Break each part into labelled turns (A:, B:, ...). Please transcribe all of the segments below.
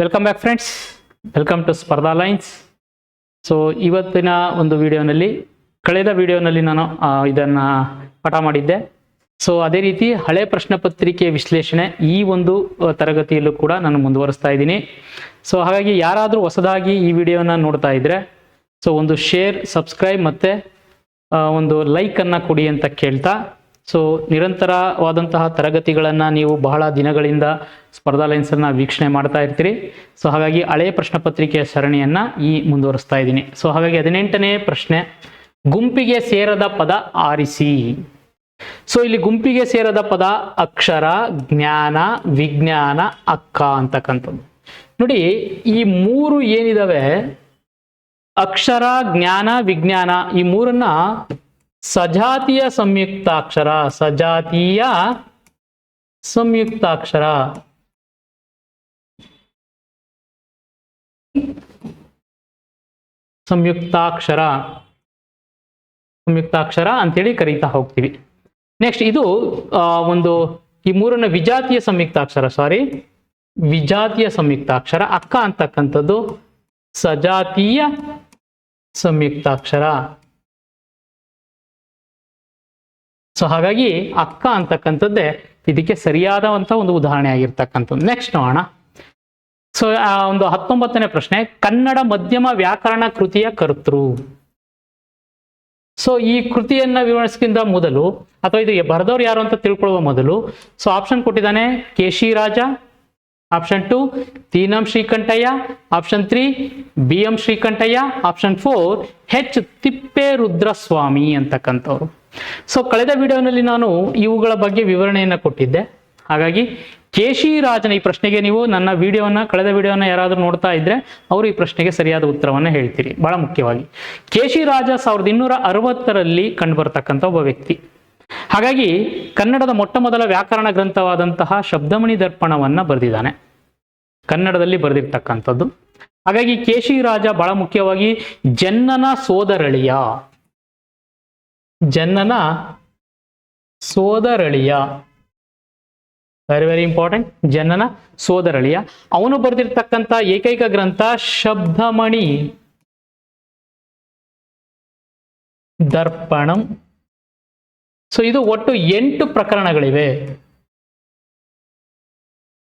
A: Welcome back friends welcome to Spardha lines so ಇವತ್ತಿನ ಒಂದು ವಿಡಿಯೋನಲ್ಲಿ ಕಳೆದ ವಿಡಿಯೋನಲ್ಲಿ ನಾನು ಇದನ್ನು ಪಾಠ ಮಾಡಿದ್ದೆ. ಸೊ ಅದೇ ರೀತಿ ಹಳೆ ಪ್ರಶ್ನೆ ಪತ್ರಿಕೆ ವಿಶ್ಲೇಷಣೆ ಈ ಒಂದು ತರಗತಿಯಲ್ಲೂ ಕೂಡ ನಾನು ಮುಂದುವರಿಸ್ತಾ ಇದ್ದೀನಿ. ಸೊ ಹಾಗಾಗಿ ಯಾರಾದರೂ ಹೊಸದಾಗಿ ಈ ವಿಡಿಯೋನ ನೋಡ್ತಾ ಇದ್ರೆ ಸೊ ಒಂದು ಶೇರ್ ಸಬ್ಸ್ಕ್ರೈಬ್ ಮತ್ತು ಒಂದು ಲೈಕನ್ನು ಕೊಡಿ ಅಂತ ಕೇಳ್ತಾ. ಸೊ ನಿರಂತರವಾದಂತಹ ತರಗತಿಗಳನ್ನು ನೀವು ಬಹಳ ದಿನಗಳಿಂದ ಸ್ಪರ್ಧಾ ಲೈನ್ಸನ್ನು ವೀಕ್ಷಣೆ ಮಾಡ್ತಾ ಇರ್ತೀರಿ. ಸೊ ಹಾಗಾಗಿ ಹಳೆಯ ಪ್ರಶ್ನೆ ಪತ್ರಿಕೆಯ ಸರಣಿಯನ್ನು ಈ ಮುಂದುವರಿಸ್ತಾ ಇದ್ದೀನಿ. ಸೊ ಹಾಗಾಗಿ ಹದಿನೆಂಟನೇ ಪ್ರಶ್ನೆ, ಗುಂಪಿಗೆ ಸೇರದ ಪದ ಆರಿಸಿ. ಸೊ ಇಲ್ಲಿ ಗುಂಪಿಗೆ ಸೇರದ ಪದ ಅಕ್ಷರ, ಜ್ಞಾನ, ವಿಜ್ಞಾನ, ಅಕ್ಕ ಅಂತಕ್ಕಂಥದ್ದು. ನೋಡಿ, ಈ ಮೂರು ಏನಿದಾವೆ? ಅಕ್ಷರ, ಜ್ಞಾನ, ವಿಜ್ಞಾನ ಈ ಮೂರನ್ನ ಸಜಾತಿಯ ಸಂಯುಕ್ತಾಕ್ಷರ, ಸಜಾತೀಯ ಸಂಯುಕ್ತಾಕ್ಷರ. ಸಂಯುಕ್ತಾಕ್ಷರ ಸಂಯುಕ್ತಾಕ್ಷರ ಅಂತೇಳಿ ಕರೀತಾ ಹೋಗ್ತೀವಿ. ನೆಕ್ಸ್ಟ್ ಇದು ಒಂದು ಈ ಮೂರನ್ನ ವಿಜಾತಿಯ ಸಂಯುಕ್ತಾಕ್ಷರ ಸಾರಿ ವಿಜಾತಿಯ ಸಂಯುಕ್ತಾಕ್ಷರ, ಅಕ್ಕ ಅಂತಕ್ಕಂಥದ್ದು ಸಜಾತೀಯ ಸಂಯುಕ್ತಾಕ್ಷರ. ಸೊ ಹಾಗಾಗಿ ಅಕ್ಕ ಅಂತಕ್ಕಂಥದ್ದೇ ಇದಕ್ಕೆ ಸರಿಯಾದಂತ ಒಂದು ಉದಾಹರಣೆ ಆಗಿರ್ತಕ್ಕಂಥದ್ದು. ನೆಕ್ಸ್ಟ್ ನೋಡೋಣ. ಸೊ ಆ ಒಂದು ಹತ್ತೊಂಬತ್ತನೇ ಪ್ರಶ್ನೆ, ಕನ್ನಡ ಮಧ್ಯಮ ವ್ಯಾಕರಣ ಕೃತಿಯ ಕರ್ತೃ. ಸೊ ಈ ಕೃತಿಯನ್ನ ವಿವರಿಸಕ್ಕಿಂತ ಮೊದಲು, ಅಥವಾ ಇದು ಬರೆದವ್ರು ಯಾರು ಅಂತ ತಿಳ್ಕೊಳ್ಳುವ ಮೊದಲು ಸೊ ಆಪ್ಷನ್ ಕೊಟ್ಟಿದ್ದಾನೆ Keshiraja option two Ti Na Srikantaiah option three B M Srikantaiah option four H Thipperudraswamy ಅಂತಕ್ಕಂಥವ್ರು. So ಕಳೆದ ವಿಡಿಯೋನಲ್ಲಿ ನಾನು ಇವುಗಳ ಬಗ್ಗೆ ವಿವರಣೆಯನ್ನು ಕೊಟ್ಟಿದ್ದೆ. ಹಾಗಾಗಿ ಕೇಶಿ ರಾಜನ ಈ ಪ್ರಶ್ನೆಗೆ ನೀವು ನನ್ನ ವಿಡಿಯೋನ ಕಳೆದ ವಿಡಿಯೋನ ಯಾರಾದರೂ ನೋಡ್ತಾ ಇದ್ರೆ ಅವರು ಈ ಪ್ರಶ್ನೆಗೆ ಸರಿಯಾದ ಉತ್ತರವನ್ನು ಹೇಳ್ತೀರಿ. ಬಹಳ ಮುಖ್ಯವಾಗಿ. ಕೇಶಿ ರಾಜ ಸಾವಿರದ ಇನ್ನೂರ ಅರವತ್ತರಲ್ಲಿ ಕಂಡುಬರ್ತಕ್ಕಂಥ ಒಬ್ಬ ವ್ಯಕ್ತಿ. ಹಾಗಾಗಿ, ಕನ್ನಡದ ಮೊಟ್ಟ ಮೊದಲ ವ್ಯಾಕರಣ ಗ್ರಂಥವಾದಂತಹ ಶಬ್ದಮಣಿ ದರ್ಪಣವನ್ನ ಬರೆದಿದ್ದಾನೆ. ಕನ್ನಡದಲ್ಲಿ ಬರೆದಿರ್ತಕ್ಕಂಥದ್ದು. ಹಾಗಾಗಿ ಕೇಶಿ ರಾಜ ಬಹಳ ಮುಖ್ಯವಾಗಿ ಜನ್ನನ ಸೋದರಳಿಯ ಜನ್ನನ ಸೋದರಳಿಯ. ವೆರಿ ವೆರಿ ಇಂಪಾರ್ಟೆಂಟ್ ಜನನ ಸೋದರಳಿಯ. ಅವನು ಬರೆದಿರ್ತಕ್ಕಂಥ ಏಕೈಕ ಗ್ರಂಥ ಶಬ್ದಮಣಿ ದರ್ಪಣಂ. ಸೊ ಇದು ಒಟ್ಟು ಎಂಟು ಪ್ರಕರಣಗಳಿವೆ.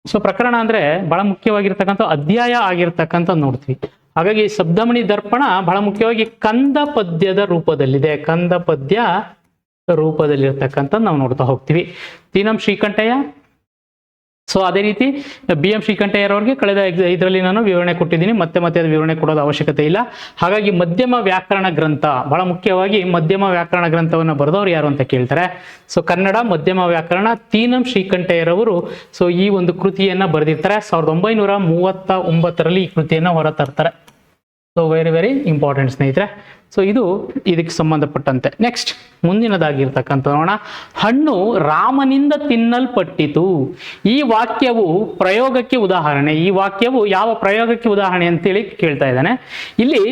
A: ಸೊ ಪ್ರಕರಣ ಅಂದ್ರೆ ಬಹಳ ಮುಖ್ಯವಾಗಿರ್ತಕ್ಕಂಥ ಅಧ್ಯಾಯ ಆಗಿರ್ತಕ್ಕಂಥ ನೋಡ್ತೀವಿ. ಹಾಗಾಗಿ ಶಬ್ದಮಣಿ ದರ್ಪಣ ಬಹಳ ಮುಖ್ಯವಾಗಿ ಕಂದ ಪದ್ಯದ ರೂಪದಲ್ಲಿದೆ. ಕಂದ ಪದ್ಯ ರೂಪದಲ್ಲಿರ್ತಕ್ಕಂಥ ನಾವು ನೋಡ್ತಾ ಹೋಗ್ತೀವಿ. ತೀನಂ ಶ್ರೀಕಂಠಯ್ಯ ಸೊ ಅದೇ ರೀತಿ ಬಿ ಎಂ ಶ್ರೀಕಂಠಯ್ಯರವ್ರಿಗೆ ಕಳೆದ ಇದರಲ್ಲಿ ನಾನು ವಿವರಣೆ ಕೊಟ್ಟಿದ್ದೀನಿ. ಮತ್ತೆ ಮತ್ತೆ ಅದು ವಿವರಣೆ ಕೊಡೋದು ಅವಶ್ಯಕತೆ ಇಲ್ಲ. ಹಾಗಾಗಿ ಮಧ್ಯಮ ವ್ಯಾಕರಣ ಗ್ರಂಥ, ಬಹಳ ಮುಖ್ಯವಾಗಿ ಮಧ್ಯಮ ವ್ಯಾಕರಣ ಗ್ರಂಥವನ್ನು ಬರೆದವರು ಯಾರು ಅಂತ ಕೇಳ್ತಾರೆ. ಸೊ ಕನ್ನಡ ಮಧ್ಯಮ ವ್ಯಾಕರಣ, ತೀನಂ ಶ್ರೀಕಂಠಯ್ಯರವರು ಸೊ ಈ ಒಂದು ಕೃತಿಯನ್ನ ಬರೆದಿರ್ತಾರೆ. ಸಾವಿರದ ಒಂಬೈನೂರ ಮೂವತ್ತ ಒಂಬತ್ತರಲ್ಲಿ ಈ ಕೃತಿಯನ್ನ ಹೊರತರ್ತಾರೆ ಸೊ ವೆರಿ ವೆರಿ ಇಂಪಾರ್ಟೆಂಟ್ ಸ್ನೇಹಿತರೆ. ಸೊ ಇದು ಇದಕ್ಕೆ ಸಂಬಂಧಪಟ್ಟಂತೆ. ನೆಕ್ಸ್ಟ್ ಮುಂದಿನದಾಗಿರ್ತಕ್ಕಂಥ ನೋಡೋಣ. ಹಣ್ಣು ರಾಮನಿಂದ ತಿನ್ನಲ್ಪಟ್ಟಿತು. ಈ ವಾಕ್ಯವು ಪ್ರಯೋಗಕ್ಕೆ ಉದಾಹರಣೆ. ಈ ವಾಕ್ಯವು ಯಾವ ಪ್ರಯೋಗಕ್ಕೆ ಉದಾಹರಣೆ ಅಂತೇಳಿ ಕೇಳ್ತಾ ಇದ್ದಾನೆ. ಇಲ್ಲಿ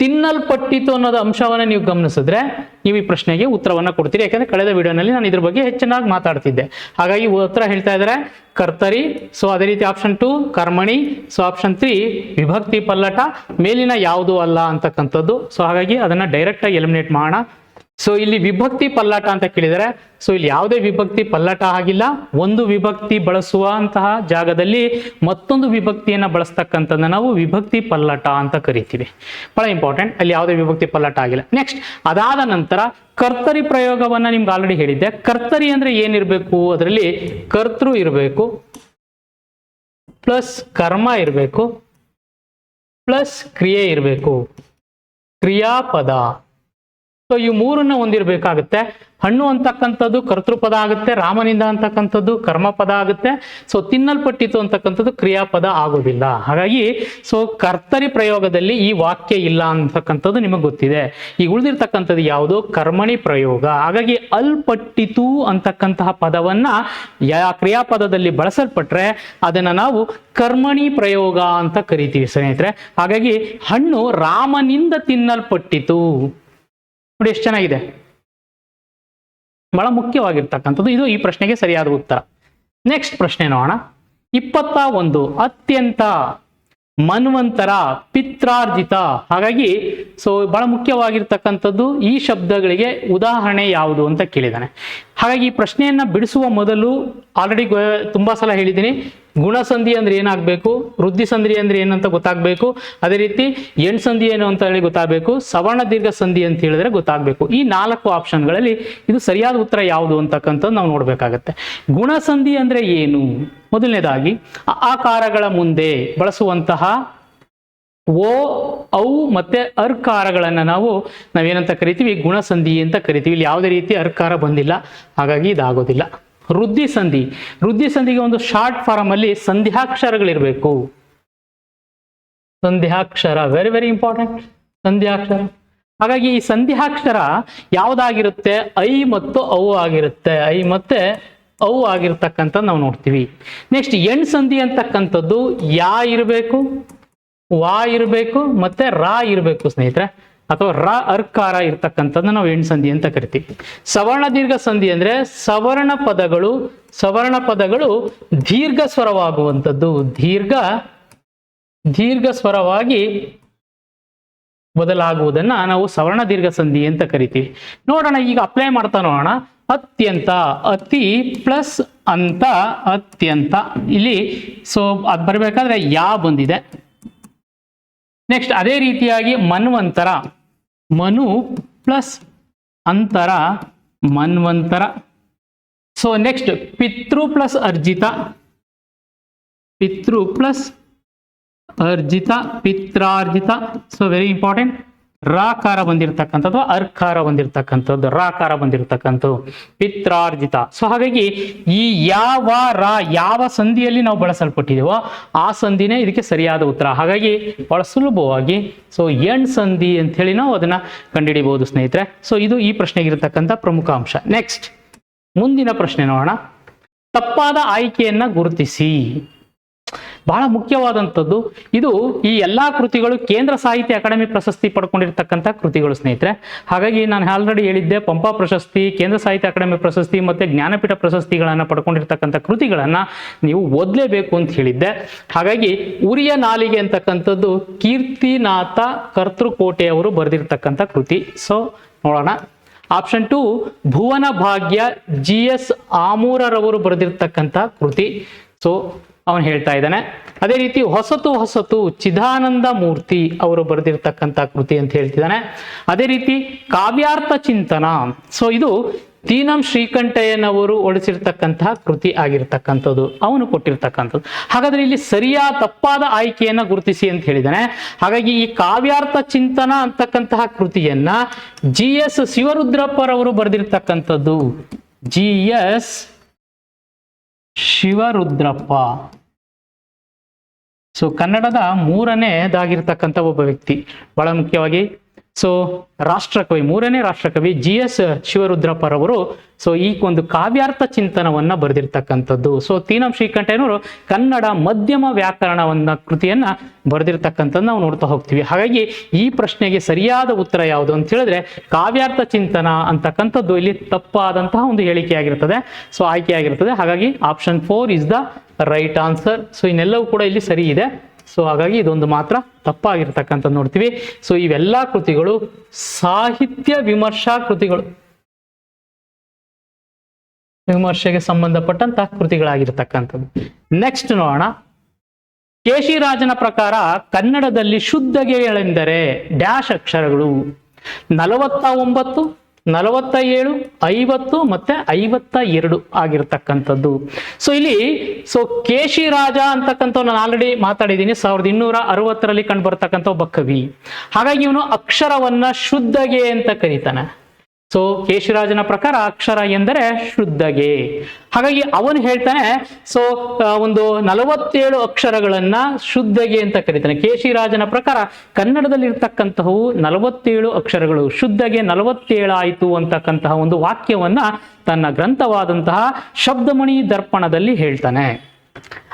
A: ತಿನ್ನಲ್ಪಟ್ಟಿತು ಅನ್ನೋದು ಅಂಶವನ್ನ ನೀವು ಗಮನಿಸಿದ್ರೆ ನೀವು ಈ ಪ್ರಶ್ನೆಗೆ ಉತ್ತರವನ್ನು ಕೊಡ್ತೀರಿ. ಯಾಕಂದ್ರೆ ಕಳೆದ ವಿಡಿಯೋನಲ್ಲಿ ನಾನು ಇದ್ರ ಬಗ್ಗೆ ಹೆಚ್ಚಿನಾಗಿ ಮಾತಾಡ್ತಿದ್ದೆ. ಹಾಗಾಗಿ ಉತ್ತರ ಹೇಳ್ತಾ ಇದ್ದಾರೆ ಕರ್ತರಿ ಸೊ ಅದೇ ರೀತಿ ಆಪ್ಷನ್ ಟು ಕರ್ಮಣಿ ಸೊ ಆಪ್ಷನ್ ತ್ರೀ ವಿಭಕ್ತಿ ಪಲ್ಲಟ, ಮೇಲಿನ ಯಾವುದು ಅಲ್ಲ ಅಂತಕ್ಕಂಥದ್ದು. ಸೊ ಹಾಗಾಗಿ ಅದನ್ನ ಡೈರೆಕ್ಟ್ ಆಗಿ ಎಲಿಮಿನೇಟ್ ಮಾಡೋಣ. ಸೊ ಇಲ್ಲಿ ವಿಭಕ್ತಿ ಪಲ್ಲಟ ಅಂತ ಕೇಳಿದರೆ. ಸೊ ಇಲ್ಲಿ ಯಾವುದೇ ವಿಭಕ್ತಿ ಪಲ್ಲಟ ಆಗಿಲ್ಲ. ಒಂದು ವಿಭಕ್ತಿ ಬಳಸುವಂತಹ ಜಾಗದಲ್ಲಿ ಮತ್ತೊಂದು ವಿಭಕ್ತಿಯನ್ನ ಬಳಸ್ತಕ್ಕಂಥದ್ದನ್ನ ನಾವು ವಿಭಕ್ತಿ ಪಲ್ಲಟ ಅಂತ ಕರಿತೀವಿ. ಬಹಳ ಇಂಪಾರ್ಟೆಂಟ್ ಅಲ್ಲಿ ಯಾವುದೇ ವಿಭಕ್ತಿ ಪಲ್ಲಟ ಆಗಿಲ್ಲ. ನೆಕ್ಸ್ಟ್ ಅದಾದ ನಂತರ ಕರ್ತರಿ ಪ್ರಯೋಗವನ್ನ ನಿಮ್ಗೆ ಆಲ್ರೆಡಿ ಹೇಳಿದ್ದೆ. ಕರ್ತರಿ ಅಂದ್ರೆ ಏನಿರಬೇಕು? ಅದರಲ್ಲಿ ಕರ್ತೃ ಇರಬೇಕು ಪ್ಲಸ್ ಕರ್ಮ ಇರಬೇಕು ಪ್ಲಸ್ ಕ್ರಿಯೆ ಇರಬೇಕು. ಕ್ರಿಯಾಪದ ಸೊ ಈ ಮೂರನ್ನ ಹೊಂದಿರಬೇಕಾಗುತ್ತೆ. ಹಣ್ಣು ಅಂತಕ್ಕಂಥದ್ದು ಕರ್ತೃಪದ ಆಗುತ್ತೆ, ರಾಮನಿಂದ ಅಂತಕ್ಕಂಥದ್ದು ಕರ್ಮಪದ ಆಗುತ್ತೆ. ಸೊ ತಿನ್ನಲ್ಪಟ್ಟಿತು ಅಂತಕ್ಕಂಥದ್ದು ಕ್ರಿಯಾಪದ ಆಗೋದಿಲ್ಲ ಹಾಗಾಗಿ ಸೊ ಕರ್ತರಿ ಪ್ರಯೋಗದಲ್ಲಿ ಈ ವಾಕ್ಯ ಇಲ್ಲ ಅಂತಕ್ಕಂಥದ್ದು ನಿಮಗೆ ಗೊತ್ತಿದೆ. ಈ ಉಳಿದಿರ್ತಕ್ಕಂಥದ್ದು ಯಾವುದು? ಕರ್ಮಣಿ ಪ್ರಯೋಗ. ಹಾಗಾಗಿ, ಅಲ್ಪಟ್ಟಿತು ಅಂತಕ್ಕಂತಹ ಪದವನ್ನ ಯಾ, ಕ್ರಿಯಾಪದದಲ್ಲಿ ಬಳಸಲ್ಪಟ್ರೆ ಅದನ್ನ ನಾವು ಕರ್ಮಣಿ ಪ್ರಯೋಗ ಅಂತ ಕರಿತೀವಿ ಸ್ನೇಹಿತರೆ. ಹಾಗಾಗಿ, ಹಣ್ಣು ರಾಮನಿಂದ ತಿನ್ನಲ್ಪಟ್ಟಿತು. ನೋಡಿ ಎಷ್ಟು ಚೆನ್ನಾಗಿದೆ. ಬಹಳ ಮುಖ್ಯವಾಗಿರ್ತಕ್ಕಂಥದ್ದು ಇದು ಈ ಪ್ರಶ್ನೆಗೆ ಸರಿಯಾದ ಉತ್ತರ. ನೆಕ್ಸ್ಟ್ ಪ್ರಶ್ನೆ ನೋಡೋಣ. ಇಪ್ಪತ್ತ ಒಂದು, ಅತ್ಯಂತ ಮನ್ವಂತರ, ಪಿತ್ರಾರ್ಜಿತ, ಹಾಗಾಗಿ ಸೊ ಬಹಳ ಮುಖ್ಯವಾಗಿರ್ತಕ್ಕಂಥದ್ದು ಈ ಶಬ್ದಗಳಿಗೆ ಉದಾಹರಣೆ ಯಾವುದು ಅಂತ ಕೇಳಿದಾನೆ ಹಾಗಾಗಿ ಈ ಪ್ರಶ್ನೆಯನ್ನ ಬಿಡಿಸುವ ಮೊದಲು ಆಲ್ರೆಡಿ ತುಂಬಾ ಸಲ ಹೇಳಿದ್ದೀನಿ. ಗುಣಸಂಧಿ ಅಂದ್ರೆ ಏನಾಗಬೇಕು? ವೃದ್ಧಿ ಸಂಧಿ ಅಂದ್ರೆ ಏನಂತ ಗೊತ್ತಾಗಬೇಕು? ಅದೇ ರೀತಿ ಎಣ್ ಸಂಧಿ ಏನು ಅಂತ ಹೇಳಿ ಗೊತ್ತಾಗಬೇಕು. ಸವರ್ಣ ದೀರ್ಘ ಸಂಧಿ ಅಂತ ಹೇಳಿದ್ರೆ ಗೊತ್ತಾಗಬೇಕು. ಈ ನಾಲ್ಕು ಆಪ್ಷನ್ಗಳಲ್ಲಿ ಇದು ಸರಿಯಾದ ಉತ್ತರ ಯಾವುದು ಅಂತಕ್ಕಂಥದ್ದು ನಾವು ನೋಡ್ಬೇಕಾಗತ್ತೆ. ಗುಣಸಂಧಿ ಅಂದ್ರೆ ಏನು? ಮೊದಲನೇದಾಗಿ ಆಕಾರಗಳ ಮುಂದೆ ಬಳಸುವಂತಹ ಓ, ಔ ಮತ್ತೆ ಅರ್ಕಾರಗಳನ್ನು ನಾವು ನಾವೇನಂತ ಕರಿತೀವಿ? ಗುಣಸಂಧಿ ಅಂತ ಕರಿತೀವಿ. ಇಲ್ಲಿ ಯಾವುದೇ ರೀತಿ ಅರ್ಕಾರ ಬಂದಿಲ್ಲ. ಹಾಗಾಗಿ ಇದಾಗೋದಿಲ್ಲ. ವೃದ್ಧಿ ಸಂಧಿ. ವೃದ್ಧಿ ಸಂಧಿಗೆ ಒಂದು ಶಾರ್ಟ್ ಫಾರಮ್ ಅಲ್ಲಿ ಸಂಧ್ಯಾಕ್ಷರಗಳಿರ್ಬೇಕು. ಸಂಧ್ಯಾಕ್ಷರ ವೆರಿ ವೆರಿ ಇಂಪಾರ್ಟೆಂಟ್ ಸಂಧ್ಯಾಕ್ಷರ. ಹಾಗಾಗಿ ಈ ಸಂಧ್ಯಾಕ್ಷರ ಯಾವ್ದಾಗಿರುತ್ತೆ? ಐ ಮತ್ತು ಔ ಆಗಿರುತ್ತೆ. ಐ ಮತ್ತೆ ಔ ಆಗಿರ್ತಕ್ಕಂಥ ನಾವು ನೋಡ್ತೀವಿ. ನೆಕ್ಸ್ಟ್ ಎಣ್ ಸಂಧಿ ಅಂತಕ್ಕಂಥದ್ದು ಯಾ ಇರಬೇಕು? ವಾ ಇರಬೇಕು ಮತ್ತೆ ರಾ ಇರಬೇಕು ಸ್ನೇಹಿತರೆ. ಅಥವಾ ರ ಅರ್ಕಾರ ಇರ್ತಕ್ಕಂಥದ್ದು ನಾವು ಎಣ್ ಸಂಧಿ ಅಂತ ಕರಿತೀವಿ. ಸವರ್ಣ ದೀರ್ಘ ಸಂಧಿ ಅಂದ್ರೆ ಸವರ್ಣ ಪದಗಳು ಸವರ್ಣ ಪದಗಳು ದೀರ್ಘ ಸ್ವರವಾಗುವಂಥದ್ದು. ದೀರ್ಘ ದೀರ್ಘ ಸ್ವರವಾಗಿ ಬದಲಾಗುವುದನ್ನ ನಾವು ಸವರ್ಣ ದೀರ್ಘ ಸಂಧಿ ಅಂತ ಕರಿತೀವಿ. ನೋಡೋಣ ಈಗ ಅಪ್ಲೈ ಮಾಡ್ತಾ ನೋಡೋಣ. ಅತ್ಯಂತ, ಅತಿ ಪ್ಲಸ್ ಅಂತ, ಅತ್ಯಂತ. ಇಲ್ಲಿ ಸೊ ಅದು ಬರಬೇಕಾದ್ರೆ ಯಾ ಬಂದಿದೆ. ನೆಕ್ಸ್ಟ್ ಅದೇ ರೀತಿಯಾಗಿ ಮನ್ವಂತರ. ಮನು ಪ್ಲಸ್ ಅಂತರ ಮನ್ವಂತರ. ಸೊ ನೆಕ್ಸ್ಟ್ ಪಿತೃ ಪ್ಲಸ್ ಅರ್ಜಿತ. ಪಿತೃ ಪ್ಲಸ್ ಅರ್ಜಿತ, ಪಿತ್ರಾರ್ಜಿತ. ಸೊ ವೆರಿ ಇಂಪಾರ್ಟೆಂಟ್ ರಾಕಾರ ಬಂದಿರತಕ್ಕಂಥದ್ದು, ಅರ್ಕಾರ ಬಂದಿರತಕ್ಕಂಥದ್ದು, ರಾಕಾರ ಬಂದಿರತಕ್ಕಂಥದ್ದು, ಪಿತ್ರಾರ್ಜಿತ. ಸೊ ಹಾಗಾಗಿ ಈ ಯಾವ, ರಾ, ಯಾವ ಸಂಧಿಯಲ್ಲಿ ನಾವು ಬಳಸಲ್ಪಟ್ಟಿದ್ದೇವೋ ಆ ಸಂಧಿನೇ ಇದಕ್ಕೆ ಸರಿಯಾದ ಉತ್ತರ. ಹಾಗಾಗಿ ಬಹಳ ಸುಲಭವಾಗಿ ಸೊ ಎಣ್ ಸಂಧಿ ಅಂತ ಹೇಳಿ ನಾವು ಅದನ್ನ ಕಂಡುಹಿಡಿಬಹುದು ಸ್ನೇಹಿತರೆ. ಸೊ ಇದು ಈ ಪ್ರಶ್ನೆಗಿರತಕ್ಕಂಥ ಪ್ರಮುಖ ಅಂಶ. ನೆಕ್ಸ್ಟ್ ಮುಂದಿನ ಪ್ರಶ್ನೆ ನೋಡೋಣ. ತಪ್ಪಾದ ಆಯ್ಕೆಯನ್ನ ಗುರುತಿಸಿ. ಬಹಳ ಮುಖ್ಯವಾದಂಥದ್ದು. ಇದು ಈ ಎಲ್ಲ ಕೃತಿಗಳು ಕೇಂದ್ರ ಸಾಹಿತ್ಯ ಅಕಾಡೆಮಿ ಪ್ರಶಸ್ತಿ ಪಡ್ಕೊಂಡಿರ್ತಕ್ಕಂಥ ಕೃತಿಗಳು ಸ್ನೇಹಿತರೆ. ಹಾಗಾಗಿ ನಾನು ಆಲ್ರೆಡಿ ಹೇಳಿದ್ದೆ, ಪಂಪ ಪ್ರಶಸ್ತಿ, ಕೇಂದ್ರ ಸಾಹಿತ್ಯ ಅಕಾಡೆಮಿ ಪ್ರಶಸ್ತಿ ಮತ್ತೆ ಜ್ಞಾನಪೀಠ ಪ್ರಶಸ್ತಿಗಳನ್ನು ಪಡ್ಕೊಂಡಿರ್ತಕ್ಕಂಥ ಕೃತಿಗಳನ್ನು ನೀವು ಓದಲೇಬೇಕು ಅಂತ ಹೇಳಿದ್ದೆ. ಹಾಗಾಗಿ ಉರಿಯ ನಾಲಿಗೆ ಅಂತಕ್ಕಂಥದ್ದು ಕೀರ್ತಿನಾಥ ಕರ್ತೃಕೋಟೆ ಅವರು ಬರೆದಿರ್ತಕ್ಕಂಥ ಕೃತಿ. ಸೊ ನೋಡೋಣ. ಆಪ್ಷನ್ ಟು ಭುವನ ಭಾಗ್ಯ ಜಿ ಎಸ್ ಆಮೂರರವರು ಬರೆದಿರ್ತಕ್ಕಂಥ ಕೃತಿ. ಸೊ ಅವನು ಹೇಳ್ತಾ ಇದ್ದಾನೆ. ಅದೇ ರೀತಿ ಹೊಸತು ಹೊಸತು ಚಿದಾನಂದ ಮೂರ್ತಿ ಅವರು ಬರೆದಿರ್ತಕ್ಕಂಥ ಕೃತಿ ಅಂತ ಹೇಳ್ತಿದ್ದಾನೆ. ಅದೇ ರೀತಿ ಕಾವ್ಯಾರ್ಥ ಚಿಂತನ. ಸೊ ಇದು ತೀನಂ ಶ್ರೀಕಂಠಯ್ಯನವರು ಒಳಿಸಿರ್ತಕ್ಕಂತಹ ಕೃತಿ ಆಗಿರ್ತಕ್ಕಂಥದ್ದು. ಅವನು ಕೊಟ್ಟಿರ್ತಕ್ಕಂಥದ್ದು. ಹಾಗಾದ್ರೆ ಇಲ್ಲಿ ಸರಿಯಾದ ತಪ್ಪಾದ ಆಯ್ಕೆಯನ್ನ ಗುರುತಿಸಿ ಅಂತ ಹೇಳಿದಾನೆ ಹಾಗಾಗಿ ಈ ಕಾವ್ಯಾರ್ಥ ಚಿಂತನ ಅಂತಕ್ಕಂತಹ ಕೃತಿಯನ್ನ ಜಿ ಎಸ್ ಶಿವರುದ್ರಪ್ಪರವರು ಬರೆದಿರ್ತಕ್ಕಂಥದ್ದು. G S Shivarudrappa. ಸೊ ಕನ್ನಡದ ಮೂರನೇದಾಗಿರ್ತಕ್ಕಂಥ ಒಬ್ಬ ವ್ಯಕ್ತಿ. ಬಹಳ ಮುಖ್ಯವಾಗಿ ಸೊ ರಾಷ್ಟ್ರಕವಿ, ಮೂರನೇ ರಾಷ್ಟ್ರಕವಿ ಜಿ ಎಸ್ ಶಿವರುದ್ರಪ್ಪರವರು ಸೊ ಈ ಒಂದು ಕಾವ್ಯಾರ್ಥ ಚಿಂತನವನ್ನ ಬರೆದಿರ್ತಕ್ಕಂಥದ್ದು. ಸೊ ತೀನಂ ಶ್ರೀಕಂಠಯ್ಯನವರು ಕನ್ನಡ ಮಧ್ಯಮ ವ್ಯಾಕರಣವನ್ನ ಕೃತಿಯನ್ನ ಬರೆದಿರ್ತಕ್ಕಂಥದ್ದು ನಾವು ನೋಡ್ತಾ ಹೋಗ್ತೀವಿ. ಹಾಗಾಗಿ ಈ ಪ್ರಶ್ನೆಗೆ ಸರಿಯಾದ ಉತ್ತರ ಯಾವುದು ಅಂತ ಹೇಳಿದ್ರೆ, ಕಾವ್ಯಾರ್ಥ ಚಿಂತನ ಅಂತಕ್ಕಂಥದ್ದು ಇಲ್ಲಿ ತಪ್ಪಾದಂತಹ ಒಂದು ಹೇಳಿಕೆಯಾಗಿರ್ತದೆ. ಸೊ ಆಯ್ಕೆಯಾಗಿರ್ತದೆ. ಹಾಗಾಗಿ option four is the right answer. So ಇನ್ನೆಲ್ಲವೂ ಕೂಡ ಇಲ್ಲಿ ಸರಿ ಇದೆ. ಸೊ ಹಾಗಾಗಿ ಇದೊಂದು ಮಾತ್ರ ತಪ್ಪಾಗಿರ್ತಕ್ಕಂಥ ನೋಡ್ತೀವಿ. ಸೊ ಇವೆಲ್ಲ ಕೃತಿಗಳು ಸಾಹಿತ್ಯ ವಿಮರ್ಶಾ ಕೃತಿಗಳು. ವಿಮರ್ಶೆಗೆ ಸಂಬಂಧಪಟ್ಟಂತ ಕೃತಿಗಳಾಗಿರ್ತಕ್ಕಂಥದ್ದು. ನೆಕ್ಸ್ಟ್ ನೋಡೋಣ. ಕೇಶಿರಾಜನ ಪ್ರಕಾರ ಕನ್ನಡದಲ್ಲಿ ಶುದ್ಧಗೆಗಳೆಂದರೆ ಡ್ಯಾಶ್ ಅಕ್ಷರಗಳು. ನಲವತ್ತ ಒಂಬತ್ತು ನಲವತ್ತ ಏಳು ಐವತ್ತು ಮತ್ತೆ ಐವತ್ತ ಎರಡು ಆಗಿರ್ತಕ್ಕಂಥದ್ದು. ಸೊ ಇಲ್ಲಿ ಸೊ ಕೇಶಿರಾಜ ಅಂತಕ್ಕಂಥ ನಾನು ಆಲ್ರೆಡಿ ಮಾತಾಡಿದ್ದೀನಿ. ಸಾವಿರದ ಇನ್ನೂರ ಅರವತ್ತರಲ್ಲಿ ಕಂಡು ಬರ್ತಕ್ಕಂಥ ಒಬ್ಬ ಕವಿ. ಹಾಗಾಗಿ ಇವನು ಅಕ್ಷರವನ್ನ ಶುದ್ಧಗೆ ಅಂತ ಕರೀತಾನೆ. ಸೊ ಕೇಶಿರಾಜನ ಪ್ರಕಾರ ಅಕ್ಷರ ಎಂದರೆ ಶುದ್ಧಗೆ. ಹಾಗಾಗಿ ಅವನು ಹೇಳ್ತಾನೆ ಸೊ ಒಂದು ನಲವತ್ತೇಳು ಅಕ್ಷರಗಳನ್ನ ಶುದ್ಧಗೆ ಅಂತ ಕರೀತಾನೆ. ಕೇಶಿರಾಜನ ಪ್ರಕಾರ ಕನ್ನಡದಲ್ಲಿ ಇರ್ತಕ್ಕಂತಹವು ನಲವತ್ತೇಳು ಅಕ್ಷರಗಳು. ಶುದ್ಧಗೆ ನಲವತ್ತೇಳಾಯಿತು ಅಂತಕ್ಕಂತಹ ಒಂದು ವಾಕ್ಯವನ್ನ ತನ್ನ ಗ್ರಂಥವಾದಂತಹ ಶಬ್ದಮಣಿ ದರ್ಪಣದಲ್ಲಿ ಹೇಳ್ತಾನೆ.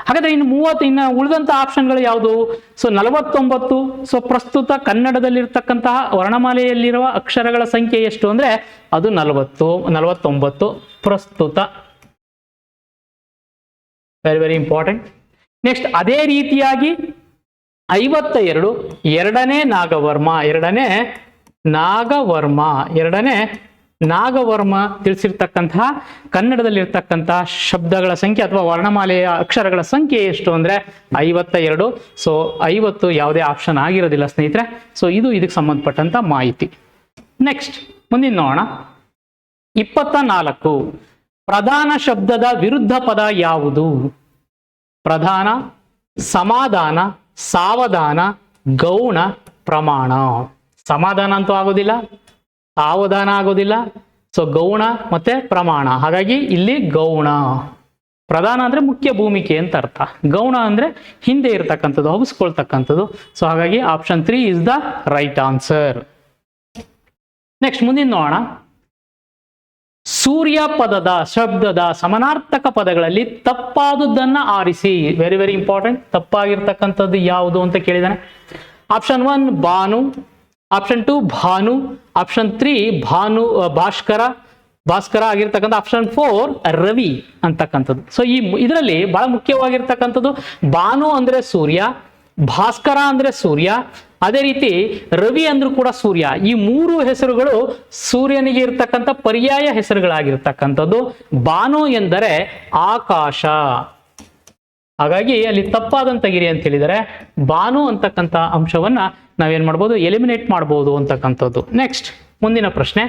A: ಹಾಗಾದ್ರೆ ಇನ್ನು ಮೂವತ್ತು, ಇನ್ನು ಉಳಿದಂತ ಆಪ್ಷನ್ಗಳು ಯಾವುದು? ಸೊ ನಲವತ್ತೊಂಬತ್ತು ಸೊ ಪ್ರಸ್ತುತ ಕನ್ನಡದಲ್ಲಿರ್ತಕ್ಕಂತಹ ವರ್ಣಮಾಲೆಯಲ್ಲಿರುವ ಅಕ್ಷರಗಳ ಸಂಖ್ಯೆ ಎಷ್ಟು ಅಂದ್ರೆ ಅದು ನಲವತ್ತು, ನಲವತ್ತೊಂಬತ್ತು, ಪ್ರಸ್ತುತ. ವೆರಿ ವೆರಿ ಇಂಪಾರ್ಟೆಂಟ್ ನೆಕ್ಸ್ಟ್ ಅದೇ ರೀತಿಯಾಗಿ ಐವತ್ತ ಎರಡು ಎರಡನೇ ನಾಗವರ್ಮ ಎರಡನೇ ನಾಗವರ್ಮ, ಎರಡನೇ ನಾಗವರ್ಮ ತಿಳಿಸಿರ್ತಕ್ಕಂತಹ ಕನ್ನಡದಲ್ಲಿರ್ತಕ್ಕಂತಹ ಶಬ್ದಗಳ ಸಂಖ್ಯೆ ಅಥವಾ ವರ್ಣಮಾಲೆಯ ಅಕ್ಷರಗಳ ಸಂಖ್ಯೆ ಎಷ್ಟು ಅಂದ್ರೆ ಐವತ್ತ ಎರಡು ಸೊ ಐವತ್ತು ಯಾವುದೇ ಆಪ್ಷನ್ ಆಗಿರೋದಿಲ್ಲ ಸ್ನೇಹಿತರೆ. ಸೊ ಇದು ಇದಕ್ಕೆ ಸಂಬಂಧಪಟ್ಟಂತ ಮಾಹಿತಿ. ನೆಕ್ಸ್ಟ್ ಮುಂದಿನ ನೋಡೋಣ. ಇಪ್ಪತ್ತ ನಾಲ್ಕು ಪ್ರಧಾನ ಶಬ್ದದ ವಿರುದ್ಧ ಪದ ಯಾವುದು? ಪ್ರಧಾನ, ಸಮಾಧಾನ, ಸಾವಧಾನ, ಗೌಣ, ಪ್ರಮಾಣ. ಸಮಾಧಾನ ಅಂತೂ ಆಗೋದಿಲ್ಲ. ಸಾವಧಾನ ಆಗೋದಿಲ್ಲ. ಸೊ ಗೌಣ ಮತ್ತೆ ಪ್ರಮಾಣ. ಹಾಗಾಗಿ ಇಲ್ಲಿ ಗೌಣ. ಪ್ರಧಾನ ಅಂದ್ರೆ ಮುಖ್ಯ ಭೂಮಿಕೆ ಅಂತ ಅರ್ಥ. ಗೌಣ ಅಂದ್ರೆ ಹಿಂದೆ ಇರತಕ್ಕಂಥದ್ದು ಹಬ್ಸ್ಕೊಳ್ತಕ್ಕಂಥದ್ದು ಸೊ ಹಾಗಾಗಿ option three is the right answer next ಮುಂದಿನ ನೋಡೋಣ. ಸೂರ್ಯ ಪದದ ಶಬ್ದದ ಸಮನಾರ್ಥಕ ಪದಗಳಲ್ಲಿ ತಪ್ಪಾದುದನ್ನ ಆರಿಸಿ. ವೆರಿ ವೆರಿ ಇಂಪಾರ್ಟೆಂಟ್ ತಪ್ಪಾಗಿರ್ತಕ್ಕಂಥದ್ದು ಯಾವುದು ಅಂತ ಕೇಳಿದಾನೆ. ಆಪ್ಷನ್ ಒನ್ ಭಾನು ಆಪ್ಷನ್ ಟು ಭಾನು ಆಪ್ಷನ್ ತ್ರೀ ಭಾನು ಭಾಸ್ಕರ ಭಾಸ್ಕರ ಆಗಿರ್ತಕ್ಕಂಥ ಆಪ್ಷನ್ ಫೋರ್ ರವಿ ಅಂತಕ್ಕಂಥದ್ದು. ಸೊ ಈ ಇದರಲ್ಲಿ ಬಹಳ ಮುಖ್ಯವಾಗಿರ್ತಕ್ಕಂಥದ್ದು ಭಾನು ಅಂದ್ರೆ ಸೂರ್ಯ ಭಾಸ್ಕರ ಅಂದ್ರೆ ಸೂರ್ಯ, ಅದೇ ರೀತಿ ರವಿ ಅಂದ್ರೂ ಕೂಡ ಸೂರ್ಯ. ಈ ಮೂರು ಹೆಸರುಗಳು ಸೂರ್ಯನಿಗೆ ಇರ್ತಕ್ಕಂಥ ಪರ್ಯಾಯ ಹೆಸರುಗಳಾಗಿರ್ತಕ್ಕಂಥದ್ದು. ಬಾನು ಎಂದರೆ ಆಕಾಶ. ಹಾಗಾಗಿ ಅಲ್ಲಿ ತಪ್ಪಾದಂತ ಗಿರಿ ಅಂತ ಹೇಳಿದರೆ ಭಾನು ಅಂತಕ್ಕಂಥ ಅಂಶವನ್ನ ನಾವೇನ್ ಮಾಡ್ಬೋದು? ಎಲಿಮಿನೇಟ್ ಮಾಡ್ಬೋದು ಅಂತಕ್ಕಂಥದ್ದು. ನೆಕ್ಸ್ಟ್ ಮುಂದಿನ ಪ್ರಶ್ನೆ.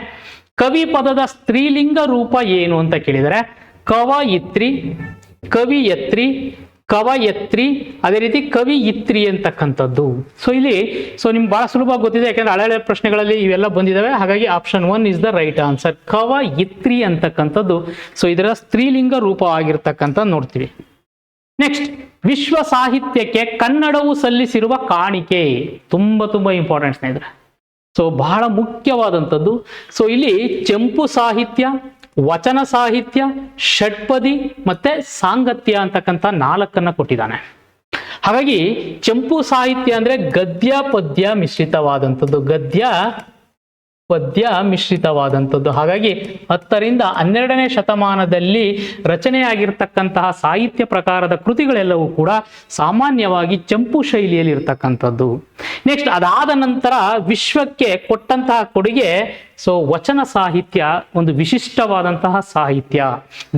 A: ಕವಿ ಪದದ ಸ್ತ್ರೀಲಿಂಗ ರೂಪ ಏನು ಅಂತ ಕೇಳಿದರೆ, ಕವಯಿತ್ರಿ, ಕವಿಯತ್ರಿ, ಕವಯತ್ರಿ, ಅದೇ ರೀತಿ ಕವಿ ಇತ್ರಿ ಅಂತಕ್ಕಂಥದ್ದು. ಸೊ ಇಲ್ಲಿ ಸೊ ನಿಮ್ಗೆ ಬಹಳ ಸುಲಭ ಗೊತ್ತಿದೆ, ಯಾಕಂದ್ರೆ ಹಳೆ ಪ್ರಶ್ನೆಗಳಲ್ಲಿ ಇವೆಲ್ಲ ಬಂದಿದ್ದಾವೆ. ಹಾಗಾಗಿ option one is the right answer ಕವ ಇತ್ರಿ ಅಂತಕ್ಕಂಥದ್ದು. ಸೊ ಇದರ ಸ್ತ್ರೀಲಿಂಗ ರೂಪ ಆಗಿರ್ತಕ್ಕಂಥ ನೋಡ್ತೀವಿ. ನೆಕ್ಸ್ಟ್ ವಿಶ್ವ ಸಾಹಿತ್ಯಕ್ಕೆ ಕನ್ನಡವು ಸಲ್ಲಿಸಿರುವ ಕಾಣಿಕೆ. ತುಂಬಾ ತುಂಬಾ ಇಂಪಾರ್ಟೆಂಟ್ ಸ್ನೇಹಿತರೆ. ಸೊ ಬಹಳ ಮುಖ್ಯವಾದಂಥದ್ದು. ಸೊ ಇಲ್ಲಿ ಚೆಂಪು ಸಾಹಿತ್ಯ, ವಚನ ಸಾಹಿತ್ಯ, ಷಟ್ಪದಿ ಮತ್ತೆ ಸಾಂಗತ್ಯ ಅಂತಕ್ಕಂಥ ನಾಲ್ಕನ್ನ ಕೊಟ್ಟಿದ್ದಾನೆ. ಹಾಗಾಗಿ, ಚೆಂಪು ಸಾಹಿತ್ಯ ಅಂದ್ರೆ ಗದ್ಯ, ಪದ್ಯ ಮಿಶ್ರಿತವಾದಂಥದ್ದು. ಗದ್ಯ ಪದ್ಯ ಮಿಶ್ರಿತವಾದಂಥದ್ದು. ಹಾಗಾಗಿ ಹತ್ತರಿಂದ ಹನ್ನೆರಡನೇ ಶತಮಾನದಲ್ಲಿ ರಚನೆಯಾಗಿರ್ತಕ್ಕಂತಹ ಸಾಹಿತ್ಯ ಪ್ರಕಾರದ ಕೃತಿಗಳೆಲ್ಲವೂ ಕೂಡ ಸಾಮಾನ್ಯವಾಗಿ ಚಂಪು ಶೈಲಿಯಲ್ಲಿ ಇರ್ತಕ್ಕಂಥದ್ದು ನೆಕ್ಸ್ಟ್ ಅದಾದ ನಂತರ ವಿಶ್ವಕ್ಕೆ ಕೊಟ್ಟಂತಹ ಕೊಡುಗೆ ಸೊ ವಚನ ಸಾಹಿತ್ಯ ಒಂದು ವಿಶಿಷ್ಟವಾದಂತಹ ಸಾಹಿತ್ಯ.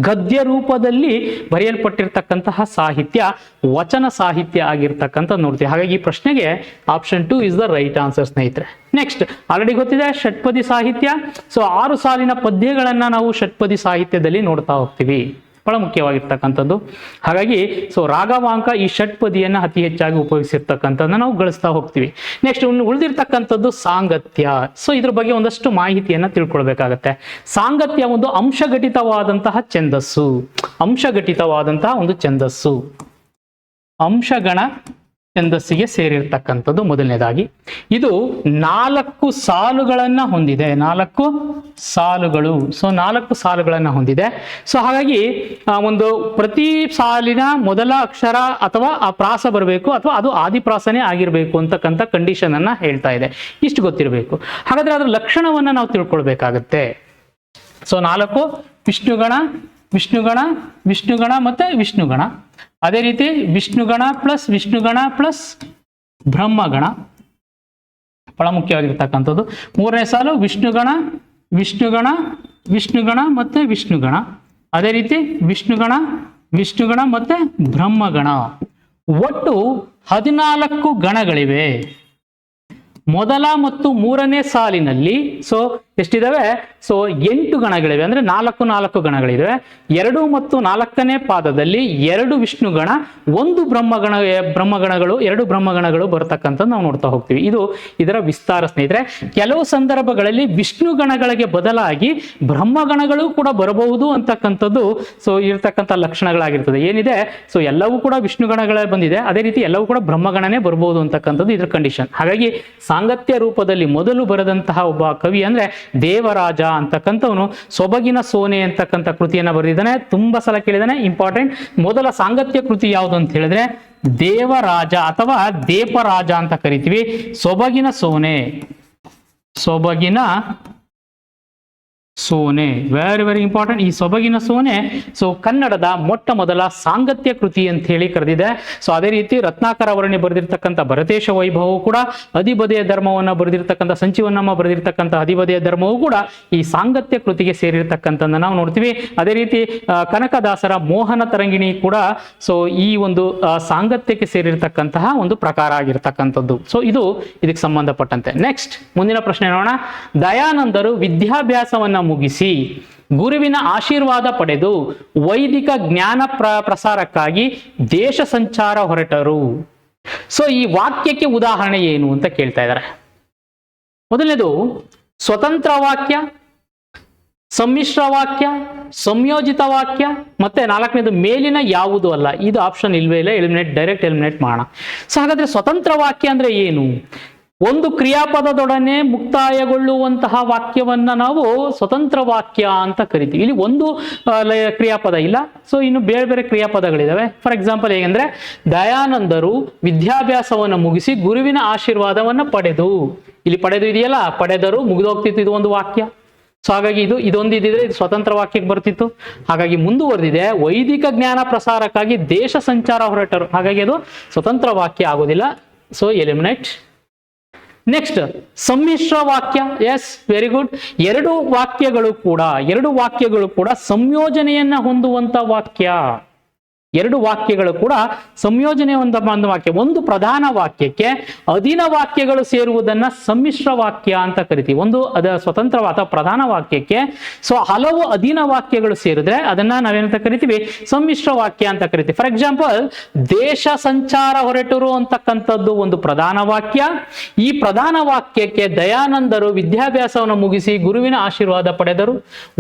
A: ಗದ್ಯ ರೂಪದಲ್ಲಿ ಬರೆಯಲ್ಪಟ್ಟಿರ್ತಕ್ಕಂತಹ ಸಾಹಿತ್ಯ ವಚನ ಸಾಹಿತ್ಯ ಆಗಿರ್ತಕ್ಕಂಥ ನೋಡ್ತೀವಿ. ಹಾಗಾಗಿ ಈ ಪ್ರಶ್ನೆಗೆ option two is the right answer ಸ್ನೇಹಿತರೆ. ನೆಕ್ಸ್ಟ್ ಆಲ್ರೆಡಿ ಗೊತ್ತಿದೆ, ಷಟ್ಪದಿ ಸಾಹಿತ್ಯ. ಸೊ ಆರು ಸಾಲಿನ ಪದ್ಯಗಳನ್ನ ನಾವು ಷಟ್ಪದಿ ಸಾಹಿತ್ಯದಲ್ಲಿ ನೋಡ್ತಾ ಹೋಗ್ತೀವಿ. ಬಹಳ ಮುಖ್ಯವಾಗಿರ್ತಕ್ಕಂಥದ್ದು. ಹಾಗಾಗಿ ಸೊ ರಾಗವಾಂಕ ಈ ಷಟ್ಪದಿಯನ್ನು ಅತಿ ಹೆಚ್ಚಾಗಿ ಉಪಯೋಗಿಸಿರ್ತಕ್ಕಂಥದ್ದನ್ನ ನಾವು ಗಳಿಸ್ತಾ ಹೋಗ್ತೀವಿ. ನೆಕ್ಸ್ಟ್ ಉಳಿದಿರ್ತಕ್ಕಂಥದ್ದು ಸಾಂಗತ್ಯ. ಸೊ ಇದ್ರ ಬಗ್ಗೆ ಒಂದಷ್ಟು ಮಾಹಿತಿಯನ್ನ ತಿಳ್ಕೊಳ್ಬೇಕಾಗತ್ತೆ. ಸಾಂಗತ್ಯ ಒಂದು ಅಂಶಘಟಿತವಾದಂತಹ ಛಂದಸ್ಸು. ಅಂಶಘಟಿತವಾದಂತಹ ಒಂದು ಛಂದಸ್ಸು. ಅಂಶಗಣ ಛಂದಸ್ಸಿಗೆ ಸೇರಿರ್ತಕ್ಕಂಥದ್ದು ಮೊದಲನೇದಾಗಿ. ಇದು ನಾಲ್ಕು ಸಾಲುಗಳನ್ನು ಹೊಂದಿದೆ. ನಾಲ್ಕು ಸಾಲುಗಳು. ಸೊ ನಾಲ್ಕು ಸಾಲುಗಳನ್ನು ಹೊಂದಿದೆ. ಸೊ ಹಾಗಾಗಿ ಒಂದು ಪ್ರತಿ ಸಾಲಿನ ಮೊದಲ ಅಕ್ಷರ ಅಥವಾ ಆ ಪ್ರಾಸ ಬರಬೇಕು ಅಥವಾ ಅದು ಆದಿಪ್ರಾಸನೇ ಆಗಿರಬೇಕು ಅಂತಕ್ಕಂಥ ಕಂಡೀಷನ್ ಅನ್ನ ಹೇಳ್ತಾ ಇದೆ. ಇಷ್ಟು ಗೊತ್ತಿರಬೇಕು. ಹಾಗಾದ್ರೆ ಅದರ ಲಕ್ಷಣವನ್ನ ನಾವು ತಿಳ್ಕೊಳ್ಬೇಕಾಗತ್ತೆ. ಸೊ ನಾಲ್ಕು ವಿಷ್ಣುಗಣ ವಿಷ್ಣುಗಣ ವಿಷ್ಣುಗಣ ಮತ್ತೆ ವಿಷ್ಣುಗಣ. ಅದೇ ರೀತಿ ವಿಷ್ಣುಗಣ ಪ್ಲಸ್ ವಿಷ್ಣುಗಣ ಪ್ಲಸ್ ಬ್ರಹ್ಮಗಣ. ಬಹಳ ಮುಖ್ಯವಾಗಿರ್ತಕ್ಕಂಥದ್ದು. ಮೂರನೇ ಸಾಲು ವಿಷ್ಣುಗಣ ವಿಷ್ಣುಗಣ ವಿಷ್ಣುಗಣ ಮತ್ತೆ ವಿಷ್ಣುಗಣ. ಅದೇ ರೀತಿ ವಿಷ್ಣುಗಣ ವಿಷ್ಣುಗಣ ಮತ್ತೆ ಬ್ರಹ್ಮಗಣ. ಒಟ್ಟು ಹದಿನಾಲ್ಕು ಗಣಗಳಿವೆ. ಮೊದಲ ಮತ್ತು ಮೂರನೇ ಸಾಲಿನಲ್ಲಿ ಸೊ ಎಷ್ಟಿದಾವೆ? ಸೊ ಎಂಟು ಗಣಗಳಿವೆ, ಅಂದ್ರೆ ನಾಲ್ಕು ನಾಲ್ಕು ಗಣಗಳಿವೆ ಎರಡು ಮತ್ತು ನಾಲ್ಕನೇ ಪಾದದಲ್ಲಿ ಎರಡು ವಿಷ್ಣು ಗಣ ಒಂದು ಬ್ರಹ್ಮಗಣ, ಬ್ರಹ್ಮಗಣಗಳು, ಎರಡು ಬ್ರಹ್ಮಗಣಗಳು ಬರತಕ್ಕಂಥದ್ದು ನಾವು ನೋಡ್ತಾ ಹೋಗ್ತೀವಿ. ಇದು ಇದರ ವಿಸ್ತಾರ ಸ್ನೇಹಿತರೆ. ಕೆಲವು ಸಂದರ್ಭಗಳಲ್ಲಿ ವಿಷ್ಣು ಗಣಗಳಿಗೆ ಬದಲಾಗಿ ಬ್ರಹ್ಮಗಣಗಳು ಕೂಡ ಬರಬಹುದು ಅಂತಕ್ಕಂಥದ್ದು ಸೊ ಇರ್ತಕ್ಕಂಥ ಲಕ್ಷಣಗಳಾಗಿರ್ತದೆ. ಏನಿದೆ? ಸೊ ಎಲ್ಲವೂ ಕೂಡ ವಿಷ್ಣು ಗಣಗಳೇ ಬಂದಿದೆ. ಅದೇ ರೀತಿ ಎಲ್ಲವೂ ಕೂಡ ಬ್ರಹ್ಮಗಣನೇ ಬರಬಹುದು ಅಂತಕ್ಕಂಥದ್ದು ಇದ್ರ ಕಂಡೀಷನ್ ಹಾಗಾಗಿ ಸಾಂಗತ್ಯ ರೂಪದಲ್ಲಿ ಮೊದಲು ಬರೆದಂತಹ ಒಬ್ಬ ಕವಿ ಅಂದ್ರೆ ದೇವರಾಜ ಅಂತಕ್ಕಂಥವನು. ಸೊಬಗಿನ ಸೋನೆ ಅಂತಕ್ಕಂಥ ಕೃತಿಯನ್ನ ಬರೆದಿದ್ದಾನೆ. ತುಂಬಾ ಸಲ ಕೇಳಿದಾನೆ ಇಂಪಾರ್ಟೆಂಟ್ ಮೊದಲ ಸಾಂಗತ್ಯ ಕೃತಿ ಯಾವುದು ಅಂತ ಹೇಳಿದ್ರೆ, ದೇವರಾಜ ಅಥವಾ ದೇಪರಾಜ ಅಂತ ಕರಿತೀವಿ. Sobagina Sone. Sobagina Sone. Very very important ಈ ಸೊಬಗಿನ ಸೋನೆ. ಸೊ ಕನ್ನಡದ ಮೊಟ್ಟ ಮೊದಲ ಸಾಂಗತ್ಯ ಕೃತಿ ಅಂತ ಹೇಳಿ ಕರೆದಿದೆ. ಸೊ ಅದೇ ರೀತಿ ರತ್ನಾಕರ ಅವರನ್ನೇ ಬರೆದಿರ್ತಕ್ಕಂಥ ಭರತೇಶ ವೈಭವವು ಕೂಡ ಅಧಿಬದೆಯ ಧರ್ಮವನ್ನ ಬರೆದಿರ್ತಕ್ಕಂಥ ಸಂಚೀವನಮ್ಮ ಬರೆದಿರ್ತಕ್ಕಂಥ ಅಧಿಬದೆಯ ಧರ್ಮವು ಕೂಡ ಈ ಸಾಂಗತ್ಯ ಕೃತಿಗೆ ಸೇರಿರ್ತಕ್ಕಂಥದ್ದನ್ನು ನಾವು ನೋಡ್ತೀವಿ. ಅದೇ ರೀತಿ ಕನಕದಾಸರ ಮೋಹನ ತರಂಗಿಣಿ ಕೂಡ ಸೊ ಈ ಒಂದು ಸಾಂಗತ್ಯಕ್ಕೆ ಸೇರಿರ್ತಕ್ಕಂತಹ ಒಂದು ಪ್ರಕಾರ ಆಗಿರ್ತಕ್ಕಂಥದ್ದು. ಸೊ ಇದು ಇದಕ್ಕೆ ಸಂಬಂಧಪಟ್ಟಂತೆ. ನೆಕ್ಸ್ಟ್ ಮುಂದಿನ ಪ್ರಶ್ನೆ ನೋಡೋಣ. ದಯಾನಂದರು ವಿದ್ಯಾಭ್ಯಾಸವನ್ನ ಮುಗಿಸಿ ಗುರುವಿನ ಆಶೀರ್ವಾದ ಪಡೆದು ವೈದಿಕ ಜ್ಞಾನ ಪ್ರ, ಪ್ರಸಾರಕ್ಕಾಗಿ ದೇಶ ಸಂಚಾರ ಹೊರಟರು. ಸೊ ಈ ವಾಕ್ಯಕ್ಕೆ ಉದಾಹರಣೆ ಏನು ಅಂತ ಕೇಳ್ತಾ ಇದ್ದಾರೆ. ಮೊದಲನೇದು, ಸ್ವತಂತ್ರ ವಾಕ್ಯ, ಸಮ್ಮಿಶ್ರ ವಾಕ್ಯ, ಸಂಯೋಜಿತ ವಾಕ್ಯ, ಮತ್ತೆ ನಾಲ್ಕನೇದು ಮೇಲಿನ ಯಾವುದು ಅಲ್ಲ. ಇದು ಆಪ್ಷನ್ ಇಲ್ವೇ ಇಲ್ಲ ಎಲಿಮಿನೇಟ್ ಡೈರೆಕ್ಟ್ ಎಲಿಮಿನೇಟ್ ಮಾಡೋಣ. ಸೊ ಹಾಗಾದ್ರೆ ಸ್ವತಂತ್ರ ವಾಕ್ಯ ಅಂದ್ರೆ ಏನು? ಒಂದು ಕ್ರಿಯಾಪದದೊಡನೆ ಮುಕ್ತಾಯಗೊಳ್ಳುವಂತಹ ವಾಕ್ಯವನ್ನ ನಾವು ಸ್ವತಂತ್ರ ವಾಕ್ಯ ಅಂತ ಕರಿತೀವಿ. ಇಲ್ಲಿ ಒಂದು ಕ್ರಿಯಾಪದ ಇಲ್ಲ. ಸೊ ಇನ್ನು ಬೇರೆ ಬೇರೆ ಕ್ರಿಯಾಪದಗಳಿದ್ದಾವೆ ಫಾರ್ ಎಕ್ಸಾಂಪಲ್ ಹೇಗೆಂದ್ರೆ, ದಯಾನಂದರು ವಿದ್ಯಾಭ್ಯಾಸವನ್ನು ಮುಗಿಸಿ ಗುರುವಿನ ಆಶೀರ್ವಾದವನ್ನ ಪಡೆದು. ಇಲ್ಲಿ ಪಡೆದು ಇದೆಯಲ್ಲ? ಪಡೆದರು, ಮುಗಿದೋಗ್ತಿತ್ತು ಇದು ಒಂದು ವಾಕ್ಯ. ಸೊ ಹಾಗಾಗಿ ಇದು, ಇದೊಂದು ಇದು ಸ್ವತಂತ್ರ ವಾಕ್ಯಕ್ಕೆ ಬರ್ತಿತ್ತು. ಹಾಗಾಗಿ ಮುಂದುವರೆದಿದೆ, ವೈದಿಕ ಜ್ಞಾನ ಪ್ರಸಾರಕ್ಕಾಗಿ ದೇಶ ಸಂಚಾರ ಹೊರಟರು. ಹಾಗಾಗಿ ಅದು ಸ್ವತಂತ್ರ ವಾಕ್ಯ ಆಗೋದಿಲ್ಲ. ಸೊ ಎಲಿಮಿನೇಟ್ ನೆಕ್ಸ್ಟ್ ಸಮ್ಮಿಶ್ರ ವಾಕ್ಯ. ಎಸ್ ವೆರಿ ಗುಡ್ ಎರಡು ವಾಕ್ಯಗಳು ಕೂಡ, ಎರಡು ವಾಕ್ಯಗಳು ಕೂಡ ಸಂಯೋಜನೆಯನ್ನ ಹೊಂದುವಂತ ವಾಕ್ಯ. ಎರಡು ವಾಕ್ಯಗಳು ಕೂಡ ಸಂಯೋಜನೆ ಒಂದ ಒಂದು ವಾಕ್ಯ, ಒಂದು ಪ್ರಧಾನ ವಾಕ್ಯಕ್ಕೆ ಅಧೀನ ವಾಕ್ಯಗಳು ಸೇರುವುದನ್ನ ಸಮ್ಮಿಶ್ರ ವಾಕ್ಯ ಅಂತ ಕರಿತೀವಿ. ಒಂದು ಅದ ಸ್ವತಂತ್ರವಾದ ಪ್ರಧಾನ ವಾಕ್ಯಕ್ಕೆ, ಸೊ ಹಲವು ಅಧೀನ ವಾಕ್ಯಗಳು ಸೇರಿದ್ರೆ ಅದನ್ನ ನಾವೇನಂತ ಕರಿತೀವಿ? ಸಮ್ಮಿಶ್ರ ವಾಕ್ಯ ಅಂತ ಕರಿತೀವಿ. ಫಾರ್ ಎಕ್ಸಾಂಪಲ್ ದೇಶ ಸಂಚಾರ ಹೊರಟರು ಅಂತಕ್ಕಂಥದ್ದು ಒಂದು ಪ್ರಧಾನ ವಾಕ್ಯ. ಈ ಪ್ರಧಾನ ವಾಕ್ಯಕ್ಕೆ ದಯಾನಂದರು ವಿದ್ಯಾಭ್ಯಾಸವನ್ನು ಮುಗಿಸಿ ಗುರುವಿನ ಆಶೀರ್ವಾದ ಪಡೆದರು.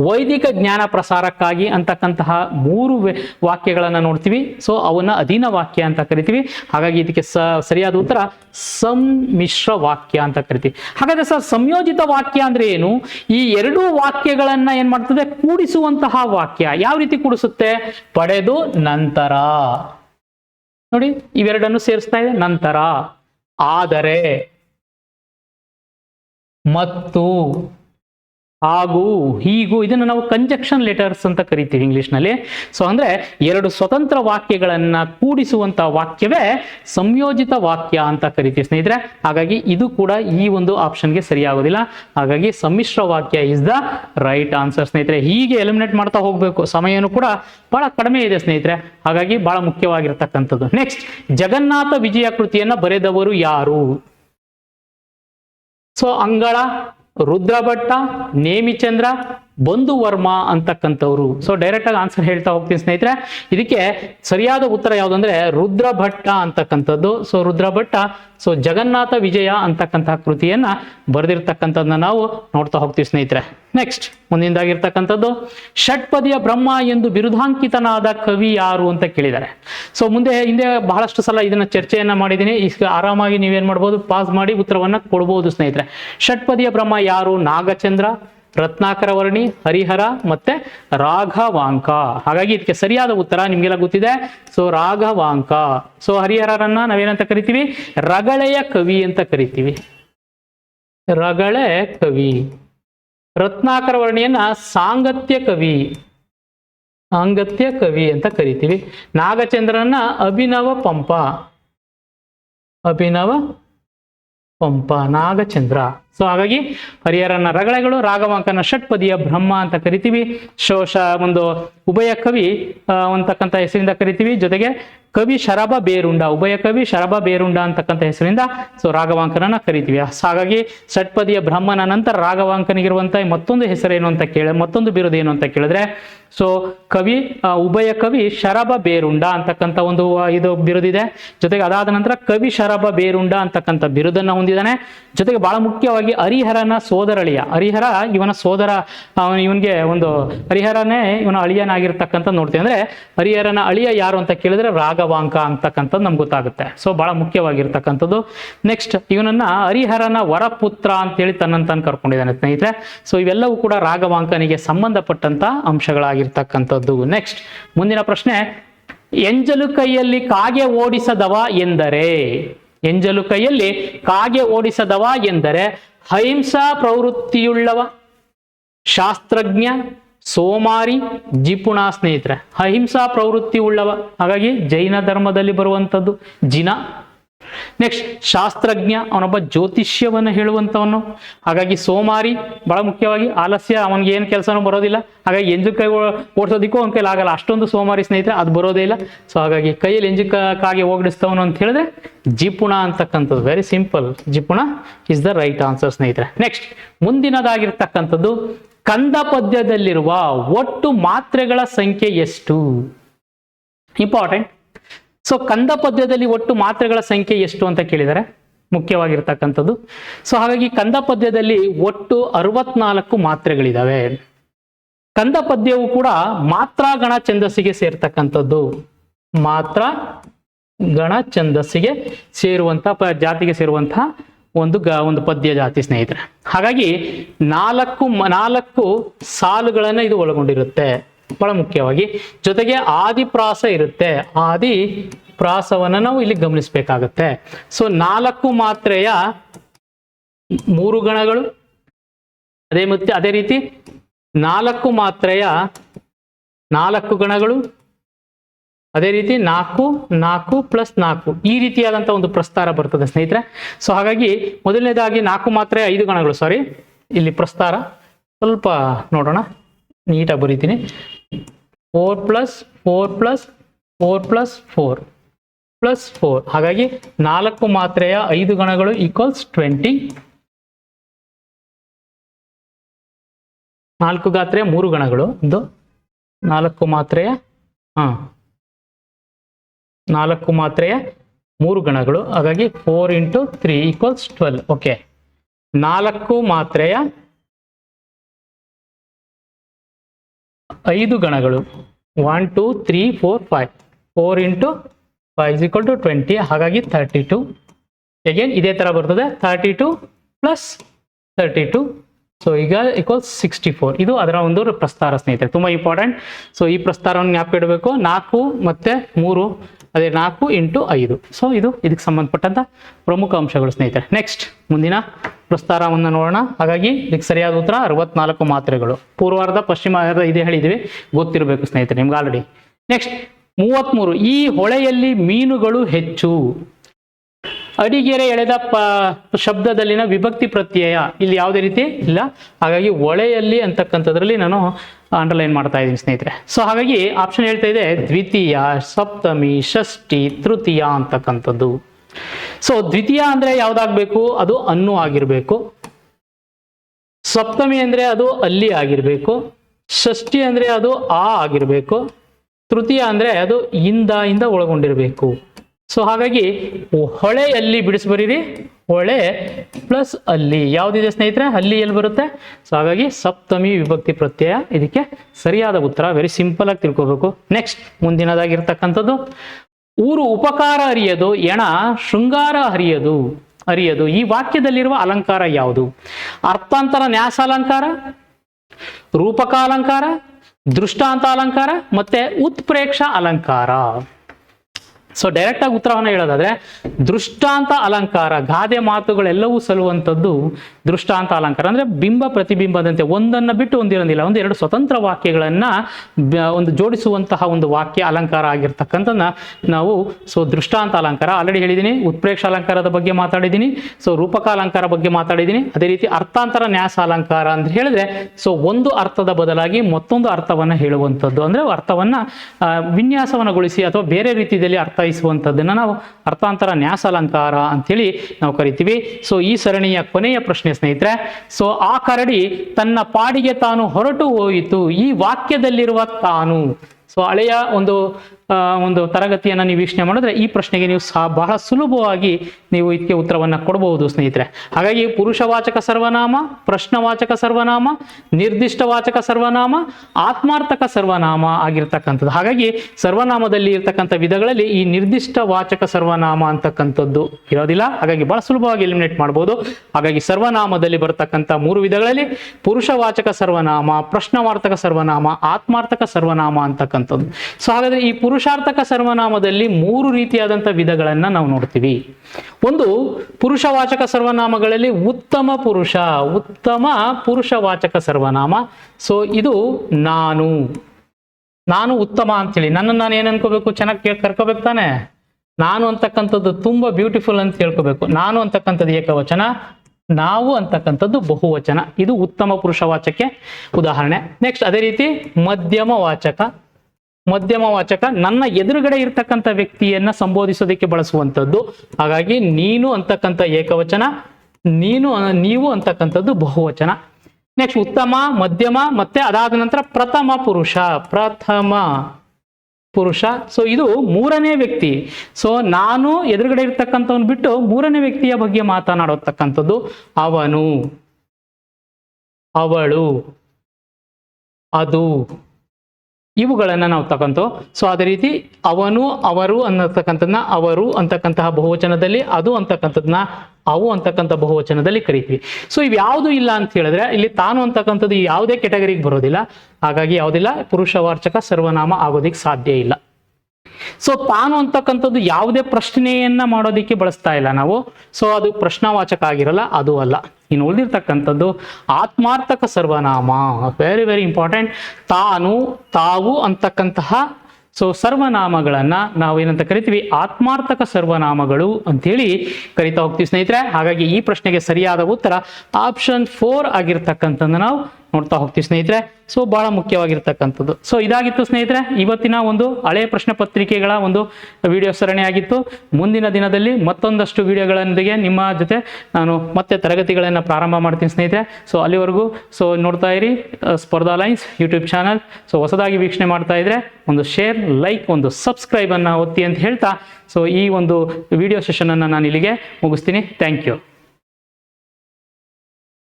A: ವೈದಿಕ ಜ್ಞಾನ ಪ್ರಸಾರಕ್ಕಾಗಿ ಅಂತಕ್ಕಂತಹ ಮೂರು ವಾಕ್ಯಗಳನ್ನ ನೋಡ್ತೀವಿ. ಸೊ ಅವನ್ನ ಅಧೀನ ವಾಕ್ಯ ಅಂತ ಕರಿತೀವಿ. ಹಾಗಾಗಿ ಇದಕ್ಕೆ ಸರಿಯಾದ ಉತ್ತರ ಸಮ್ಮಿಶ್ರ ವಾಕ್ಯ ಅಂತ ಕರಿತೀವಿ. ಹಾಗಾದ್ರೆ ಸರ್, ಸಂಯೋಜಿತ ವಾಕ್ಯ ಅಂದ್ರೆ ಏನು? ಈ ಎರಡು ವಾಕ್ಯಗಳನ್ನ ಏನ್ ಮಾಡ್ತದೆ? ಕೂಡಿಸುವಂತಹ ವಾಕ್ಯ. ಯಾವ ರೀತಿ ಕೂಡಿಸುತ್ತೆ? ಪಡೆದು ನಂತರ. ನೋಡಿ, ಇವೆರಡನ್ನು ಸೇರಿಸ್ತಾ ಇದೆ. ನಂತರ. ಆದರೆ. ಮತ್ತು. ಹಾಗೂ ಹೀಗೂ ಇದನ್ನು ನಾವು ಕಂಜಕ್ಷನ್ ಲೆಟರ್ಸ್ ಅಂತ ಕರಿತೀವಿ ಇಂಗ್ಲಿಷ್ನಲ್ಲಿ. ಸೊ ಅಂದ್ರೆ ಎರಡು ಸ್ವತಂತ್ರ ವಾಕ್ಯಗಳನ್ನ ಕೂಡಿಸುವಂತ ವಾಕ್ಯವೇ ಸಂಯೋಜಿತ ವಾಕ್ಯ ಅಂತ ಕರಿತೀವಿ ಸ್ನೇಹಿತರೆ. ಹಾಗಾಗಿ ಇದು ಕೂಡ ಈ ಒಂದು ಆಪ್ಷನ್ಗೆ ಸರಿಯಾಗೋದಿಲ್ಲ. ಹಾಗಾಗಿ ಸಮ್ಮಿಶ್ರ ವಾಕ್ಯ ಇಸ್ ದ ರೈಟ್ ಆನ್ಸರ್ ಸ್ನೇಹಿತರೆ. ಹೀಗೆ ಎಲಿಮಿನೇಟ್ ಮಾಡ್ತಾ ಹೋಗ್ಬೇಕು. ಸಮಯನೂ ಕೂಡ ಬಹಳ ಕಡಿಮೆ ಇದೆ ಸ್ನೇಹಿತರೆ. ಹಾಗಾಗಿ ಬಹಳ ಮುಖ್ಯವಾಗಿರ್ತಕ್ಕಂಥದ್ದು. ನೆಕ್ಸ್ಟ್ ಜಗನ್ನಾಥ ವಿಜಯ ಕೃತಿಯನ್ನ ಬರೆದವರು ಯಾರು? ಸೊ ಅಂಗಳ రుద్రభట్ట నేమిచంద్ర ಬಂಧು ವರ್ಮ ಅಂತಕ್ಕಂಥವ್ರು. ಸೊ ಡೈರೆಕ್ಟ್ ಆಗಿ ಆನ್ಸರ್ ಹೇಳ್ತಾ ಹೋಗ್ತೀನಿ ಸ್ನೇಹಿತರೆ. ಇದಕ್ಕೆ ಸರಿಯಾದ ಉತ್ತರ ಯಾವುದು ಅಂದ್ರೆ ರುದ್ರಭಟ್ಟ ಅಂತಕ್ಕಂಥದ್ದು. ಸೊ ರುದ್ರಭಟ್ಟ ಸೊ ಜಗನ್ನಾಥ ವಿಜಯ ಅಂತಕ್ಕಂತಹ ಕೃತಿಯನ್ನ ಬರೆದಿರ್ತಕ್ಕಂಥದ್ದನ್ನ ನಾವು ನೋಡ್ತಾ ಹೋಗ್ತೀವಿ ಸ್ನೇಹಿತರೆ. ನೆಕ್ಸ್ಟ್ ಮುಂದಿಂದಾಗಿರ್ತಕ್ಕಂಥದ್ದು, ಷಟ್ಪದಿಯ ಬ್ರಹ್ಮ ಎಂದು ಬಿರುದಾಂಕಿತನಾದ ಕವಿ ಯಾರು ಅಂತ ಕೇಳಿದ್ದಾರೆ. ಸೊ ಮುಂದೆ, ಹಿಂದೆ ಬಹಳಷ್ಟು ಸಲ ಇದನ್ನ ಚರ್ಚೆಯನ್ನ ಮಾಡಿದ್ದೀನಿ. ಈಗ ಆರಾಮಾಗಿ ನೀವೇನ್ ಮಾಡ್ಬೋದು ಪಾಸ್ ಮಾಡಿ ಉತ್ತರವನ್ನ ಕೊಡ್ಬೋದು ಸ್ನೇಹಿತರೆ. ಷಟ್ಪದಿಯ ಬ್ರಹ್ಮ ಯಾರು? ನಾಗಚಂದ್ರ ರತ್ನಾಕರ ವರ್ಣಿ, ಹರಿಹರ ಮತ್ತೆ ರಾಘವಾಂಕ. ಹಾಗಾಗಿ ಇದಕ್ಕೆ ಸರಿಯಾದ ಉತ್ತರ ನಿಮ್ಗೆಲ್ಲ ಗೊತ್ತಿದೆ. ಸೊ ರಾಘವಾಂಕ. ಸೊ ಹರಿಹರರನ್ನ ನಾವೇನಂತ ಕರಿತೀವಿ? ರಗಳೆಯ ಕವಿ ಅಂತ ಕರಿತೀವಿ. ರಗಳೆ ಕವಿ. ರತ್ನಾಕರ ವರ್ಣಿಯನ್ನ ಸಾಂಗತ್ಯ ಕವಿ ಸಾಂಗತ್ಯ ಕವಿ ಅಂತ ಕರಿತೀವಿ. ನಾಗಚಂದ್ರನ ಅಭಿನವ ಪಂಪ ಅಭಿನವ ಪಂಪ, ನಾಗಚಂದ್ರ. ಸೊ ಹಾಗಾಗಿ ಹರಿಹರನ ರಗಳೆಗಳು ರಾಘವಾಂಕನ ಷಟ್ಪದಿಯ ಬ್ರಹ್ಮ ಅಂತ ಕರಿತೀವಿ. ಶೋಷ ಒಂದು ಉಭಯ ಕವಿ ಅಂತಕ್ಕಂಥ ಹೆಸರಿಂದ ಕರಿತೀವಿ. ಜೊತೆಗೆ ಕವಿ ಶರಭ ಬೇರುಂಡ, ಉಭಯ ಕವಿ ಶರಭ ಬೇರುಂಡ ಅಂತಕ್ಕಂಥ ಹೆಸರಿಂದ ಸೊ ರಾಘವಾಂಕನನ್ನ ಕರಿತೀವಿ. ಹಾಗಾಗಿ ಷಟ್ಪದಿಯ ಬ್ರಹ್ಮನ ನಂತರ ರಾಘವಾಂಕನಿಗಿರುವಂತ ಮತ್ತೊಂದು ಹೆಸರೇನು ಅಂತ ಕೇಳ, ಮತ್ತೊಂದು ಬಿರುದು ಏನು ಅಂತ ಕೇಳಿದ್ರೆ ಸೊ ಕವಿ ಉಭಯ ಕವಿ ಶರಭ ಬೇರುಂಡ ಅಂತಕ್ಕಂಥ ಒಂದು ಇದು ಬಿರುದಿದೆ. ಜೊತೆಗೆ ಅದಾದ ನಂತರ ಕವಿ ಶರಭ ಬೇರುಂಡ ಅಂತಕ್ಕಂಥ ಬಿರುದನ್ನ ಹೊಂದಿದ್ದಾನೆ ಜೊತೆಗೆ ಬಹಳ ಮುಖ್ಯವಾಗಿ ಹರಿಹರನ ಸೋದರಳಿಯ. ಹರಿಹರ ಇವನ ಸೋದರ ಇವನಿಗೆ ಒಂದು ಹರಿಹರನೇ ಇವನ ಅಳಿಯನಾಗಿರ್ತಕ್ಕಂಥ ನೋಡ್ತೀವಿ. ಅಂದ್ರೆ ಹರಿಹರನ ಅಳಿಯ ಯಾರು ಅಂತ ಕೇಳಿದ್ರೆ ರಾಘವಾಂಕ ಅಂತಕ್ಕಂಥದ್ದು ನಮ್ಗೆ ಗೊತ್ತಾಗುತ್ತೆ. ಸೊ ಬಹಳ ಮುಖ್ಯವಾಗಿರ್ತಕ್ಕಂಥದ್ದು. ನೆಕ್ಸ್ಟ್ ಇವನನ್ನ ಹರಿಹರನ ವರಪುತ್ರ ಅಂತೇಳಿ ತನ್ನಂತ ತಾನು ಕರ್ಕೊಂಡಿದ್ದಾನೆ ಸ್ನೇಹಿತರೆ. ಸೊ ಇವೆಲ್ಲವೂ ಕೂಡ ರಾಘವಾಂಕನಿಗೆ ಸಂಬಂಧಪಟ್ಟಂತ ಅಂಶಗಳಾಗಿರ್ತಕ್ಕಂಥದ್ದು. ನೆಕ್ಸ್ಟ್ ಮುಂದಿನ ಪ್ರಶ್ನೆ, ಎಂಜಲು ಕೈಯಲ್ಲಿ ಕಾಗೆ ಓಡಿಸದವ ಎಂದರೆ? ಎಂಜಲು ಕೈಯಲ್ಲಿ ಕಾಗೆ ಓಡಿಸದವ ಎಂದರೆ ಅಹಿಂಸಾ ಪ್ರವೃತ್ತಿಯುಳ್ಳವ ಶಾಸ್ತ್ರಜ್ಞ ಸೋಮಾರಿ ಜಿಪುಣ ಸ್ನೇಹಿತರೆ. ಅಹಿಂಸಾ ಪ್ರವೃತ್ತಿ ಉಳ್ಳವ ಹಾಗಾಗಿ ಜೈನ ಧರ್ಮದಲ್ಲಿ ಬರುವಂಥದ್ದು ಜಿನ. ನೆಕ್ಸ್ಟ್ ಶಾಸ್ತ್ರಜ್ಞ ಅವನೊಬ್ಬ ಜ್ಯೋತಿಷ್ಯವನ್ನು ಹೇಳುವಂಥವನು ಹಾಗಾಗಿ ಸೋಮಾರಿ ಬಹಳ ಮುಖ್ಯವಾಗಿ ಆಲಸ್ಯ, ಅವನಿಗೆ ಏನು ಕೆಲಸನೂ ಬರೋದಿಲ್ಲ. ಹಾಗಾಗಿ ಎಂಜು ಕೈ ಓಡಿಸೋದಕ್ಕೂ ಅವನ ಕೈಲಿ ಆಗಲ್ಲ. ಅಷ್ಟೊಂದು ಸೋಮಾರಿ ಸ್ನೇಹಿತರೆ, ಅದು ಬರೋದೇ ಇಲ್ಲ. ಸೊ ಹಾಗಾಗಿ ಕೈಯಲ್ಲಿ ಎಂಜು ಕಾಗೆ ಓಗಡಿಸ್ತವನು ಅಂತ ಹೇಳಿದ್ರೆ ಜಿಪುಣ ಅಂತಕ್ಕಂಥದ್ದು. ವೆರಿ ಸಿಂಪಲ್ ಜಿಪುಣ ಇಸ್ ದ ರೈಟ್ ಆನ್ಸರ್ ಸ್ನೇಹಿತರೆ. ನೆಕ್ಸ್ಟ್ ಮುಂದಿನದಾಗಿರ್ತಕ್ಕಂಥದ್ದು ಕಂದ ಪದ್ಯದಲ್ಲಿರುವ ಒಟ್ಟು ಮಾತ್ರೆಗಳ ಸಂಖ್ಯೆ ಎಷ್ಟು? ಇಂಪಾರ್ಟೆಂಟ್ ಸೊ ಕಂದ ಪದ್ಯದಲ್ಲಿ ಒಟ್ಟು ಮಾತ್ರೆಗಳ ಸಂಖ್ಯೆ ಎಷ್ಟು ಅಂತ ಕೇಳಿದರೆ ಮುಖ್ಯವಾಗಿರ್ತಕ್ಕಂಥದ್ದು. ಸೊ ಹಾಗಾಗಿ ಕಂದ ಪದ್ಯದಲ್ಲಿ ಒಟ್ಟು ಅರವತ್ನಾಲ್ಕು ಮಾತ್ರೆಗಳಿದಾವೆ. ಕಂದ ಪದ್ಯವು ಕೂಡ ಮಾತ್ರ ಗಣ ಛಂದಸ್ಸಿಗೆ ಸೇರ್ತಕ್ಕಂಥದ್ದು. ಮಾತ್ರ ಗಣ ಛಂದಸ್ಸಿಗೆ ಸೇರುವಂತಹ ಜಾತಿಗೆ ಸೇರುವಂತಹ ಒಂದು ಗ ಒಂದು ಪದ್ಯ ಜಾತಿ ಸ್ನೇಹಿತರೆ. ಹಾಗಾಗಿ ನಾಲ್ಕು ನಾಲ್ಕು ಸಾಲುಗಳನ್ನು ಇದು ಒಳಗೊಂಡಿರುತ್ತೆ. ಬಹಳ ಮುಖ್ಯವಾಗಿ ಜೊತೆಗೆ ಆದಿಪ್ರಾಸ ಇರುತ್ತೆ. ಆದಿ ಪ್ರಾಸವನ್ನ ನಾವು ಇಲ್ಲಿ ಗಮನಿಸಬೇಕಾಗತ್ತೆ. ಸೊ ನಾಲ್ಕು ಮಾತ್ರೆಯ ಮೂರು ಗಣಗಳು, ಅದೇ ಮತ್ತೆ ಅದೇ ರೀತಿ ನಾಲ್ಕು ಮಾತ್ರೆಯ ನಾಲ್ಕು ಗಣಗಳು, ಅದೇ ರೀತಿ ನಾಲ್ಕು ನಾಲ್ಕು ಪ್ಲಸ್ ನಾಲ್ಕು ಈ ರೀತಿಯಾದಂಥ ಒಂದು ಪ್ರಸ್ತಾರ ಬರ್ತದೆ ಸ್ನೇಹಿತರೆ. ಸೊ ಹಾಗಾಗಿ ಮೊದಲನೇದಾಗಿ ನಾಲ್ಕು ಮಾತ್ರೆ ಐದು ಗಣಗಳು ಸಾರಿ ಇಲ್ಲಿ ಪ್ರಸ್ತಾರ. ಸ್ವಲ್ಪ ನೋಡೋಣ. ನೀಟಾಗಿ ಬರೀತೀನಿ. Four plus four plus four plus four plus four ಹಾಗಾಗಿ ನಾಲ್ಕು ಮಾತ್ರೆಯ ಐದು ಗಣಗಳು ಈಕ್ವಲ್ಸ್ ಟ್ವೆಂಟಿ ನಾಲ್ಕು ಗಾತ್ರೆಯ ಮೂರು ಗಣಗಳು. ಒಂದು ನಾಲ್ಕು ಮಾತ್ರೆಯ, ಹಾಂ. ನಾಲ್ಕು ಮಾತ್ರೆಯ ಮೂರು ಗಣಗಳು. ಹಾಗಾಗಿ four into three equals twelve okay ನಾಲ್ಕು ಮಾತ್ರೆಯ ಐದು ಗಣಗಳು. One two three four five four into five is equal to twenty ಹಾಗಾಗಿ ತರ್ಟಿ ಟು ಎಗೇನ್ ಇದೇ ಥರ ಬರ್ತದೆ. Thirty two plus thirty two so ಈಗ ಈಕ್ವಲ್ ಸಿಕ್ಸ್ಟಿ ಫೋರ್ ಇದು ಅದರ ಒಂದು ಪ್ರಸ್ತಾರ ಸ್ನೇಹಿತರೆ. ತುಂಬ ಇಂಪಾರ್ಟೆಂಟ್ ಸೊ ಈ ಪ್ರಸ್ತಾರವನ್ನು ಜ್ಞಾಪಕ ಇಡಬೇಕು. ನಾಲ್ಕು ಮತ್ತು ಮೂರು ಅದೇ ನಾಲ್ಕು ಇಂಟು ಐದು. ಸೊ ಇದು ಇದಕ್ಕೆ ಸಂಬಂಧಪಟ್ಟಂತ ಪ್ರಮುಖ ಅಂಶಗಳು ಸ್ನೇಹಿತರೆ. ನೆಕ್ಸ್ಟ್ ಮುಂದಿನ ಪ್ರಸ್ತಾರವನ್ನು ನೋಡೋಣ. ಹಾಗಾಗಿ ಇದಕ್ಕೆ ಸರಿಯಾದ ಉತ್ತರ ಅರವತ್ನಾಲ್ಕು ಮಾತ್ರೆಗಳು. ಪೂರ್ವಾರ್ಧ, ಪಶ್ಚಿಮಾರ್ಧ ಇದೇ ಹೇಳಿದ್ವಿ. ಗೊತ್ತಿರಬೇಕು ಸ್ನೇಹಿತರೆ, ನಿಮ್ಗೆ ಆಲ್ರೆಡಿ ನೆಕ್ಸ್ಟ್ ಮೂವತ್ತ್ಮೂರು ಈ ಹೊಳೆಯಲ್ಲಿ ಮೀನುಗಳು ಹೆಚ್ಚು. ಅಡಿಗೆರೆ ಎಳೆದ ಪ, ಶಬ್ದದಲ್ಲಿನ ವಿಭಕ್ತಿ ಪ್ರತ್ಯಯ. ಇಲ್ಲಿ ಯಾವುದೇ ರೀತಿ ಇಲ್ಲ. ಹಾಗಾಗಿ ಒಳೆಯಲ್ಲಿ ಅಂತಕ್ಕಂಥದ್ರಲ್ಲಿ ನಾನು ಅಂಡರ್ಲೈನ್ ಮಾಡ್ತಾ ಇದ್ದೀನಿ ಸ್ನೇಹಿತರೆ. ಸೊ ಹಾಗಾಗಿ ಆಪ್ಷನ್ ಹೇಳ್ತಾ ಇದೆ, ದ್ವಿತೀಯ, ಸಪ್ತಮಿ, ಷಷ್ಠಿ, ತೃತೀಯ ಅಂತಕ್ಕಂಥದ್ದು. ಸೊ ದ್ವಿತೀಯ ಅಂದ್ರೆ ಯಾವ್ದಾಗ್ಬೇಕು? ಅದು ಅನ್ನು ಆಗಿರ್ಬೇಕು. ಸಪ್ತಮಿ ಅಂದ್ರೆ ಅದು ಅಲ್ಲಿ ಆಗಿರ್ಬೇಕು. ಷಷ್ಠಿ ಅಂದ್ರೆ ಅದು ಆ ಆಗಿರ್ಬೇಕು. ತೃತೀಯ ಅಂದ್ರೆ ಅದು ಇಂದ ಇಂದ ಒಳಗೊಂಡಿರಬೇಕು. ಸೊ ಹಾಗಾಗಿ ಹೊಳೆಯಲ್ಲಿ ಬಿಡಿಸ್ಬರೀರಿ ಹೊಳೆ ಪ್ಲಸ್ ಅಲ್ಲಿ. ಯಾವುದಿದೆ ಸ್ನೇಹಿತರೆ? ಅಲ್ಲಿ ಎಲ್ಲಿ ಬರುತ್ತೆ? ಸೊ ಹಾಗಾಗಿ ಸಪ್ತಮಿ ವಿಭಕ್ತಿ ಪ್ರತ್ಯಯ. ಇದಕ್ಕೆ ಸರಿಯಾದ ಉತ್ತರ. ವೆರಿ ಸಿಂಪಲ್ ಆಗಿ ತಿಳ್ಕೋಬೇಕು. ನೆಕ್ಸ್ಟ್ ಮುಂದಿನದಾಗಿರ್ತಕ್ಕಂಥದ್ದು. ಊರು ಉಪಕಾರ ಅರಿಯದು, ಎಣ ಶೃಂಗಾರ ಹರಿಯದು ಅರಿಯದು. ಈ ವಾಕ್ಯದಲ್ಲಿರುವ ಅಲಂಕಾರ ಯಾವುದು? ಅರ್ಥಾಂತರ ನ್ಯಾಸ ಅಲಂಕಾರ ರೂಪಕ ಅಲಂಕಾರ ದೃಷ್ಟಾಂತ ಅಲಂಕಾರ, ಮತ್ತೆ ಉತ್ಪ್ರೇಕ್ಷ ಅಲಂಕಾರ. ಸೊ ಡೈರೆಕ್ಟ್ ಆಗಿ ಉತ್ತರವನ್ನು ಹೇಳೋದಾದ್ರೆ, ದೃಷ್ಟಾಂತ ಅಲಂಕಾರ, ಗಾದೆ ಮಾತುಗಳೆಲ್ಲವೂ ಸಲ್ಲುವಂಥದ್ದು ದೃಷ್ಟಾಂತ ಅಲಂಕಾರ. ಅಂದ್ರೆ ಬಿಂಬ ಪ್ರತಿಬಿಂಬದಂತೆ ಒಂದನ್ನ ಬಿಟ್ಟು ಒಂದಿರೋದಿಲ್ಲ, ಒಂದು ಎರಡು ಸ್ವತಂತ್ರ ವಾಕ್ಯಗಳನ್ನ ಒಂದು ಜೋಡಿಸುವಂತಹ ಒಂದು ವಾಕ್ಯ ಅಲಂಕಾರ ಆಗಿರ್ತಕ್ಕಂಥದ್ದನ್ನ ನಾವು ಸೊ ದೃಷ್ಟಾಂತ ಅಲಂಕಾರ. ಆಲ್ರೆಡಿ ಹೇಳಿದ್ದೀನಿ ಉತ್ಪ್ರೇಕ್ಷ ಅಲಂಕಾರದ ಬಗ್ಗೆ ಮಾತಾಡಿದ್ದೀನಿ ಸೊ ರೂಪಕ ಅಲಂಕಾರ ಬಗ್ಗೆ ಮಾತಾಡಿದ್ದೀನಿ ಅದೇ ರೀತಿ ಅರ್ಥಾಂತರ ನ್ಯಾಸ ಅಲಂಕಾರ ಅಂತ ಹೇಳಿದ್ರೆ ಸೊ ಒಂದು ಅರ್ಥದ ಬದಲಾಗಿ ಮತ್ತೊಂದು ಅರ್ಥವನ್ನ ಹೇಳುವಂಥದ್ದು. ಅಂದ್ರೆ ಅರ್ಥವನ್ನ ವಿನ್ಯಾಸವನ್ನಗೊಳಿಸಿ ಅಥವಾ ಬೇರೆ ರೀತಿಯಲ್ಲಿ ಅರ್ಥೈಸುವಂಥದ್ದನ್ನ ನಾವು ಅರ್ಥಾಂತರ ನ್ಯಾಸ ಅಲಂಕಾರ ಅಂತೇಳಿ ನಾವು ಕರಿತೀವಿ. ಸೊ ಈ ಸರಣಿಯ ಕೊನೆಯ ಪ್ರಶ್ನೆ ಸ್ನೇಹಿತರೆ ಸೊ ಆ ಕರಡಿ ತನ್ನ ಪಾಡಿಗೆ ತಾನು ಹೊರಟು ಹೋಯಿತು, ಈ ವಾಕ್ಯದಲ್ಲಿರುವ ತಾನು. ಸೊ ಹಳೆಯ ಒಂದು ಒಂದು ತರಗತಿಯನ್ನು ನೀವು ವೀಕ್ಷಣೆ ಮಾಡಿದ್ರೆ ಈ ಪ್ರಶ್ನೆಗೆ ನೀವು ಸಹ ಬಹಳ ಸುಲಭವಾಗಿ ನೀವು ಇದಕ್ಕೆ ಉತ್ತರವನ್ನು ಕೊಡಬಹುದು ಸ್ನೇಹಿತರೆ. ಹಾಗಾಗಿ ಪುರುಷವಾಚಕ ಸರ್ವನಾಮ, ಪ್ರಶ್ನವಾಚಕ ಸರ್ವನಾಮ, ನಿರ್ದಿಷ್ಟವಾಚಕ ಸರ್ವನಾಮ, ಆತ್ಮಾರ್ಥಕ ಸರ್ವನಾಮ ಆಗಿರ್ತಕ್ಕಂಥದ್ದು. ಹಾಗಾಗಿ ಸರ್ವನಾಮದಲ್ಲಿ ಇರ್ತಕ್ಕಂಥ ವಿಧಗಳಲ್ಲಿ ಈ ನಿರ್ದಿಷ್ಟ ವಾಚಕ ಸರ್ವನಾಮ ಅಂತಕ್ಕಂಥದ್ದು ಇರೋದಿಲ್ಲ. ಹಾಗಾಗಿ ಬಹಳ ಸುಲಭವಾಗಿ ಎಲಿಮಿನೇಟ್ ಮಾಡಬಹುದು ಹಾಗಾಗಿ ಸರ್ವನಾಮದಲ್ಲಿ ಬರತಕ್ಕಂಥ ಮೂರು ವಿಧಗಳಲ್ಲಿ ಪುರುಷವಾಚಕ ಸರ್ವನಾಮ, ಪ್ರಶ್ನವಾರ್ಥಕ ಸರ್ವನಾಮ, ಆತ್ಮಾರ್ಥಕ ಸರ್ವನಾಮ ಅಂತಕ್ಕಂಥ ಆಗಿರ್ತಕ್ಕಂಥದ್ದು ಸೊ ಹಾಗಾದ್ರೆ ಈ ಪುರುಷಾರ್ಥಕ ಸರ್ವನಾಮದಲ್ಲಿ ಮೂರು ರೀತಿಯಾದಂಥ ವಿಧಗಳನ್ನ ನಾವು ನೋಡ್ತೀವಿ. ಒಂದು, ಪುರುಷವಾಚಕ ಸರ್ವನಾಮಗಳಲ್ಲಿ ಉತ್ತಮ ಪುರುಷ, ಉತ್ತಮ ಪುರುಷವಾಚಕ ಸರ್ವನಾಮ. ಸೊ ಇದು ನಾನು. ನಾನು ಉತ್ತಮ ಅಂತೇಳಿ. ನನ್ನನ್ನು ನಾನು ಏನು ಅನ್ಕೋಬೇಕು? ಚೆನ್ನಾಗಿ ಕರ್ಕೋಬೇಕು ತಾನೆ? ನಾನು ಅಂತಕ್ಕಂಥದ್ದು ತುಂಬಾ ಬ್ಯೂಟಿಫುಲ್ ಅಂತ ಹೇಳ್ಕೋಬೇಕು. ನಾನು ಅಂತಕ್ಕಂಥದ್ದು ಏಕವಚನ, ನಾವು ಅಂತಕ್ಕಂಥದ್ದು ಬಹುವಚನ. ಇದು ಉತ್ತಮ ಪುರುಷವಾಚಕ್ಕೆ ಉದಾಹರಣೆ. ನೆಕ್ಸ್ಟ್ ಅದೇ ರೀತಿ ಮಧ್ಯಮ ವಾಚಕ. ಮಧ್ಯಮ ವಾಚಕ, ನನ್ನ ಎದುರುಗಡೆ ಇರ್ತಕ್ಕಂಥ ವ್ಯಕ್ತಿಯನ್ನ ಸಂಬೋಧಿಸೋದಕ್ಕೆ ಬಳಸುವಂಥದ್ದು. ಹಾಗಾಗಿ ನೀನು ಅಂತಕ್ಕಂಥ ಏಕವಚನ, ನೀನು, ನೀವು ಅಂತಕ್ಕಂಥದ್ದು ಬಹುವಚನ. ನೆಕ್ಸ್ಟ್ ಉತ್ತಮ, ಮಧ್ಯಮ, ಮತ್ತೆ ಅದಾದ ನಂತರ ಪ್ರಥಮ ಪುರುಷ ಪ್ರಥಮ ಪುರುಷ. ಸೊ ಇದು ಮೂರನೇ ವ್ಯಕ್ತಿ. ಸೊ ನಾನು ಎದುರುಗಡೆ ಇರ್ತಕ್ಕಂಥವ್ನು ಬಿಟ್ಟು ಮೂರನೇ ವ್ಯಕ್ತಿಯ ಬಗ್ಗೆ ಮಾತನಾಡತಕ್ಕಂಥದ್ದು. ಅವನು, ಅವಳು, ಅದು. ಇವುಗಳನ್ನ ನಾವು ತಗೊಂತು ಸೊ ಅದೇ ರೀತಿ ಅವನು, ಅವರು ಅನ್ನತಕ್ಕಂಥದ್ದನ್ನ ಅವರು ಅಂತಕ್ಕಂತಹ ಬಹುವಚನದಲ್ಲಿ, ಅದು ಅಂತಕ್ಕಂಥದ್ದನ್ನ ಅವು ಅಂತಕ್ಕಂಥ ಬಹುವಚನದಲ್ಲಿ ಕರಿತೀವಿ. ಸೊ ಇವು ಯಾವುದು ಇಲ್ಲ ಅಂತ ಹೇಳಿದ್ರೆ, ಇಲ್ಲಿ ತಾನು ಅಂತಕ್ಕಂಥದ್ದು ಯಾವುದೇ ಕೆಟಗರಿಗೆ ಬರೋದಿಲ್ಲ. ಹಾಗಾಗಿ ಯಾವುದಿಲ್ಲ ಪುರುಷವಾರ್ಚಕ ಸರ್ವನಾಮ ಆಗೋದಿಕ್ಕೆ ಸಾಧ್ಯ ಇಲ್ಲ. ಸೊ ತಾನು ಅಂತಕ್ಕಂಥದ್ದು ಯಾವುದೇ ಪ್ರಶ್ನೆಯನ್ನ ಮಾಡೋದಿಕ್ಕೆ ಬಳಸ್ತಾ ಇಲ್ಲ ನಾವು. ಸೊ ಅದು ಪ್ರಶ್ನಾವಾಚಕ ಆಗಿರಲ್ಲ, ಅದು ಅಲ್ಲ. ಇನ್ನು ಉಳಿದಿರ್ತಕ್ಕಂಥದ್ದು ಆತ್ಮಾರ್ಥಕ ಸರ್ವನಾಮ. ವೆರಿ ವೆರಿ ಇಂಪಾರ್ಟೆಂಟ್ ತಾನು, ತಾವು ಅಂತಕ್ಕಂತಹ ಸೊ ಸರ್ವನಾಮಗಳನ್ನ ನಾವು ಏನಂತ ಕರಿತೀವಿ? ಆತ್ಮಾರ್ಥಕ ಸರ್ವನಾಮಗಳು ಅಂತೇಳಿ ಕರಿತಾ ಹೋಗ್ತೀವಿ ಸ್ನೇಹಿತರೆ. ಹಾಗಾಗಿ ಈ ಪ್ರಶ್ನೆಗೆ ಸರಿಯಾದ ಉತ್ತರ ಆಪ್ಷನ್ ಫೋರ್ ಆಗಿರ್ತಕ್ಕಂಥದ್ದು ನಾವು ನೋಡ್ತಾ ಹೋಗ್ತೀವಿ ಸ್ನೇಹಿತರೆ. ಸೊ ಬಹಳ ಮುಖ್ಯವಾಗಿರ್ತಕ್ಕಂಥದ್ದು. ಸೊ ಇದಾಗಿತ್ತು ಸ್ನೇಹಿತರೆ, ಇವತ್ತಿನ ಒಂದು ಹಳೆ ಪ್ರಶ್ನೆ ಪತ್ರಿಕೆಗಳ ಒಂದು ವಿಡಿಯೋ ಸರಣಿ ಆಗಿತ್ತು. ಮುಂದಿನ ದಿನದಲ್ಲಿ ಮತ್ತೊಂದಷ್ಟು ವಿಡಿಯೋಗಳೊಂದಿಗೆ ನಿಮ್ಮ ಜೊತೆ ನಾನು ಮತ್ತೆ ತರಗತಿಗಳನ್ನು ಪ್ರಾರಂಭ ಮಾಡ್ತೀನಿ ಸ್ನೇಹಿತರೆ. ಸೊ ಅಲ್ಲಿವರೆಗೂ ಸೊ ನೋಡ್ತಾ ಇರಿ ಸ್ಪರ್ಧಾ ಲೈನ್ಸ್ ಯೂಟ್ಯೂಬ್ ಚಾನಲ್. ಸೊ ಹೊಸದಾಗಿ ವೀಕ್ಷಣೆ ಮಾಡ್ತಾ ಇದ್ರೆ ಒಂದು ಶೇರ್ ಲೈಕ್ ಒಂದು ಸಬ್ಸ್ಕ್ರೈಬ್ ಅನ್ನ ಒತ್ತಿ ಅಂತ ಹೇಳ್ತಾ ಸೊ ಈ ಒಂದು ವಿಡಿಯೋ ಸೆಷನ್ ಅನ್ನು ನಾನು ಇಲ್ಲಿಗೆ ಮುಗಿಸ್ತೀನಿ. Thank you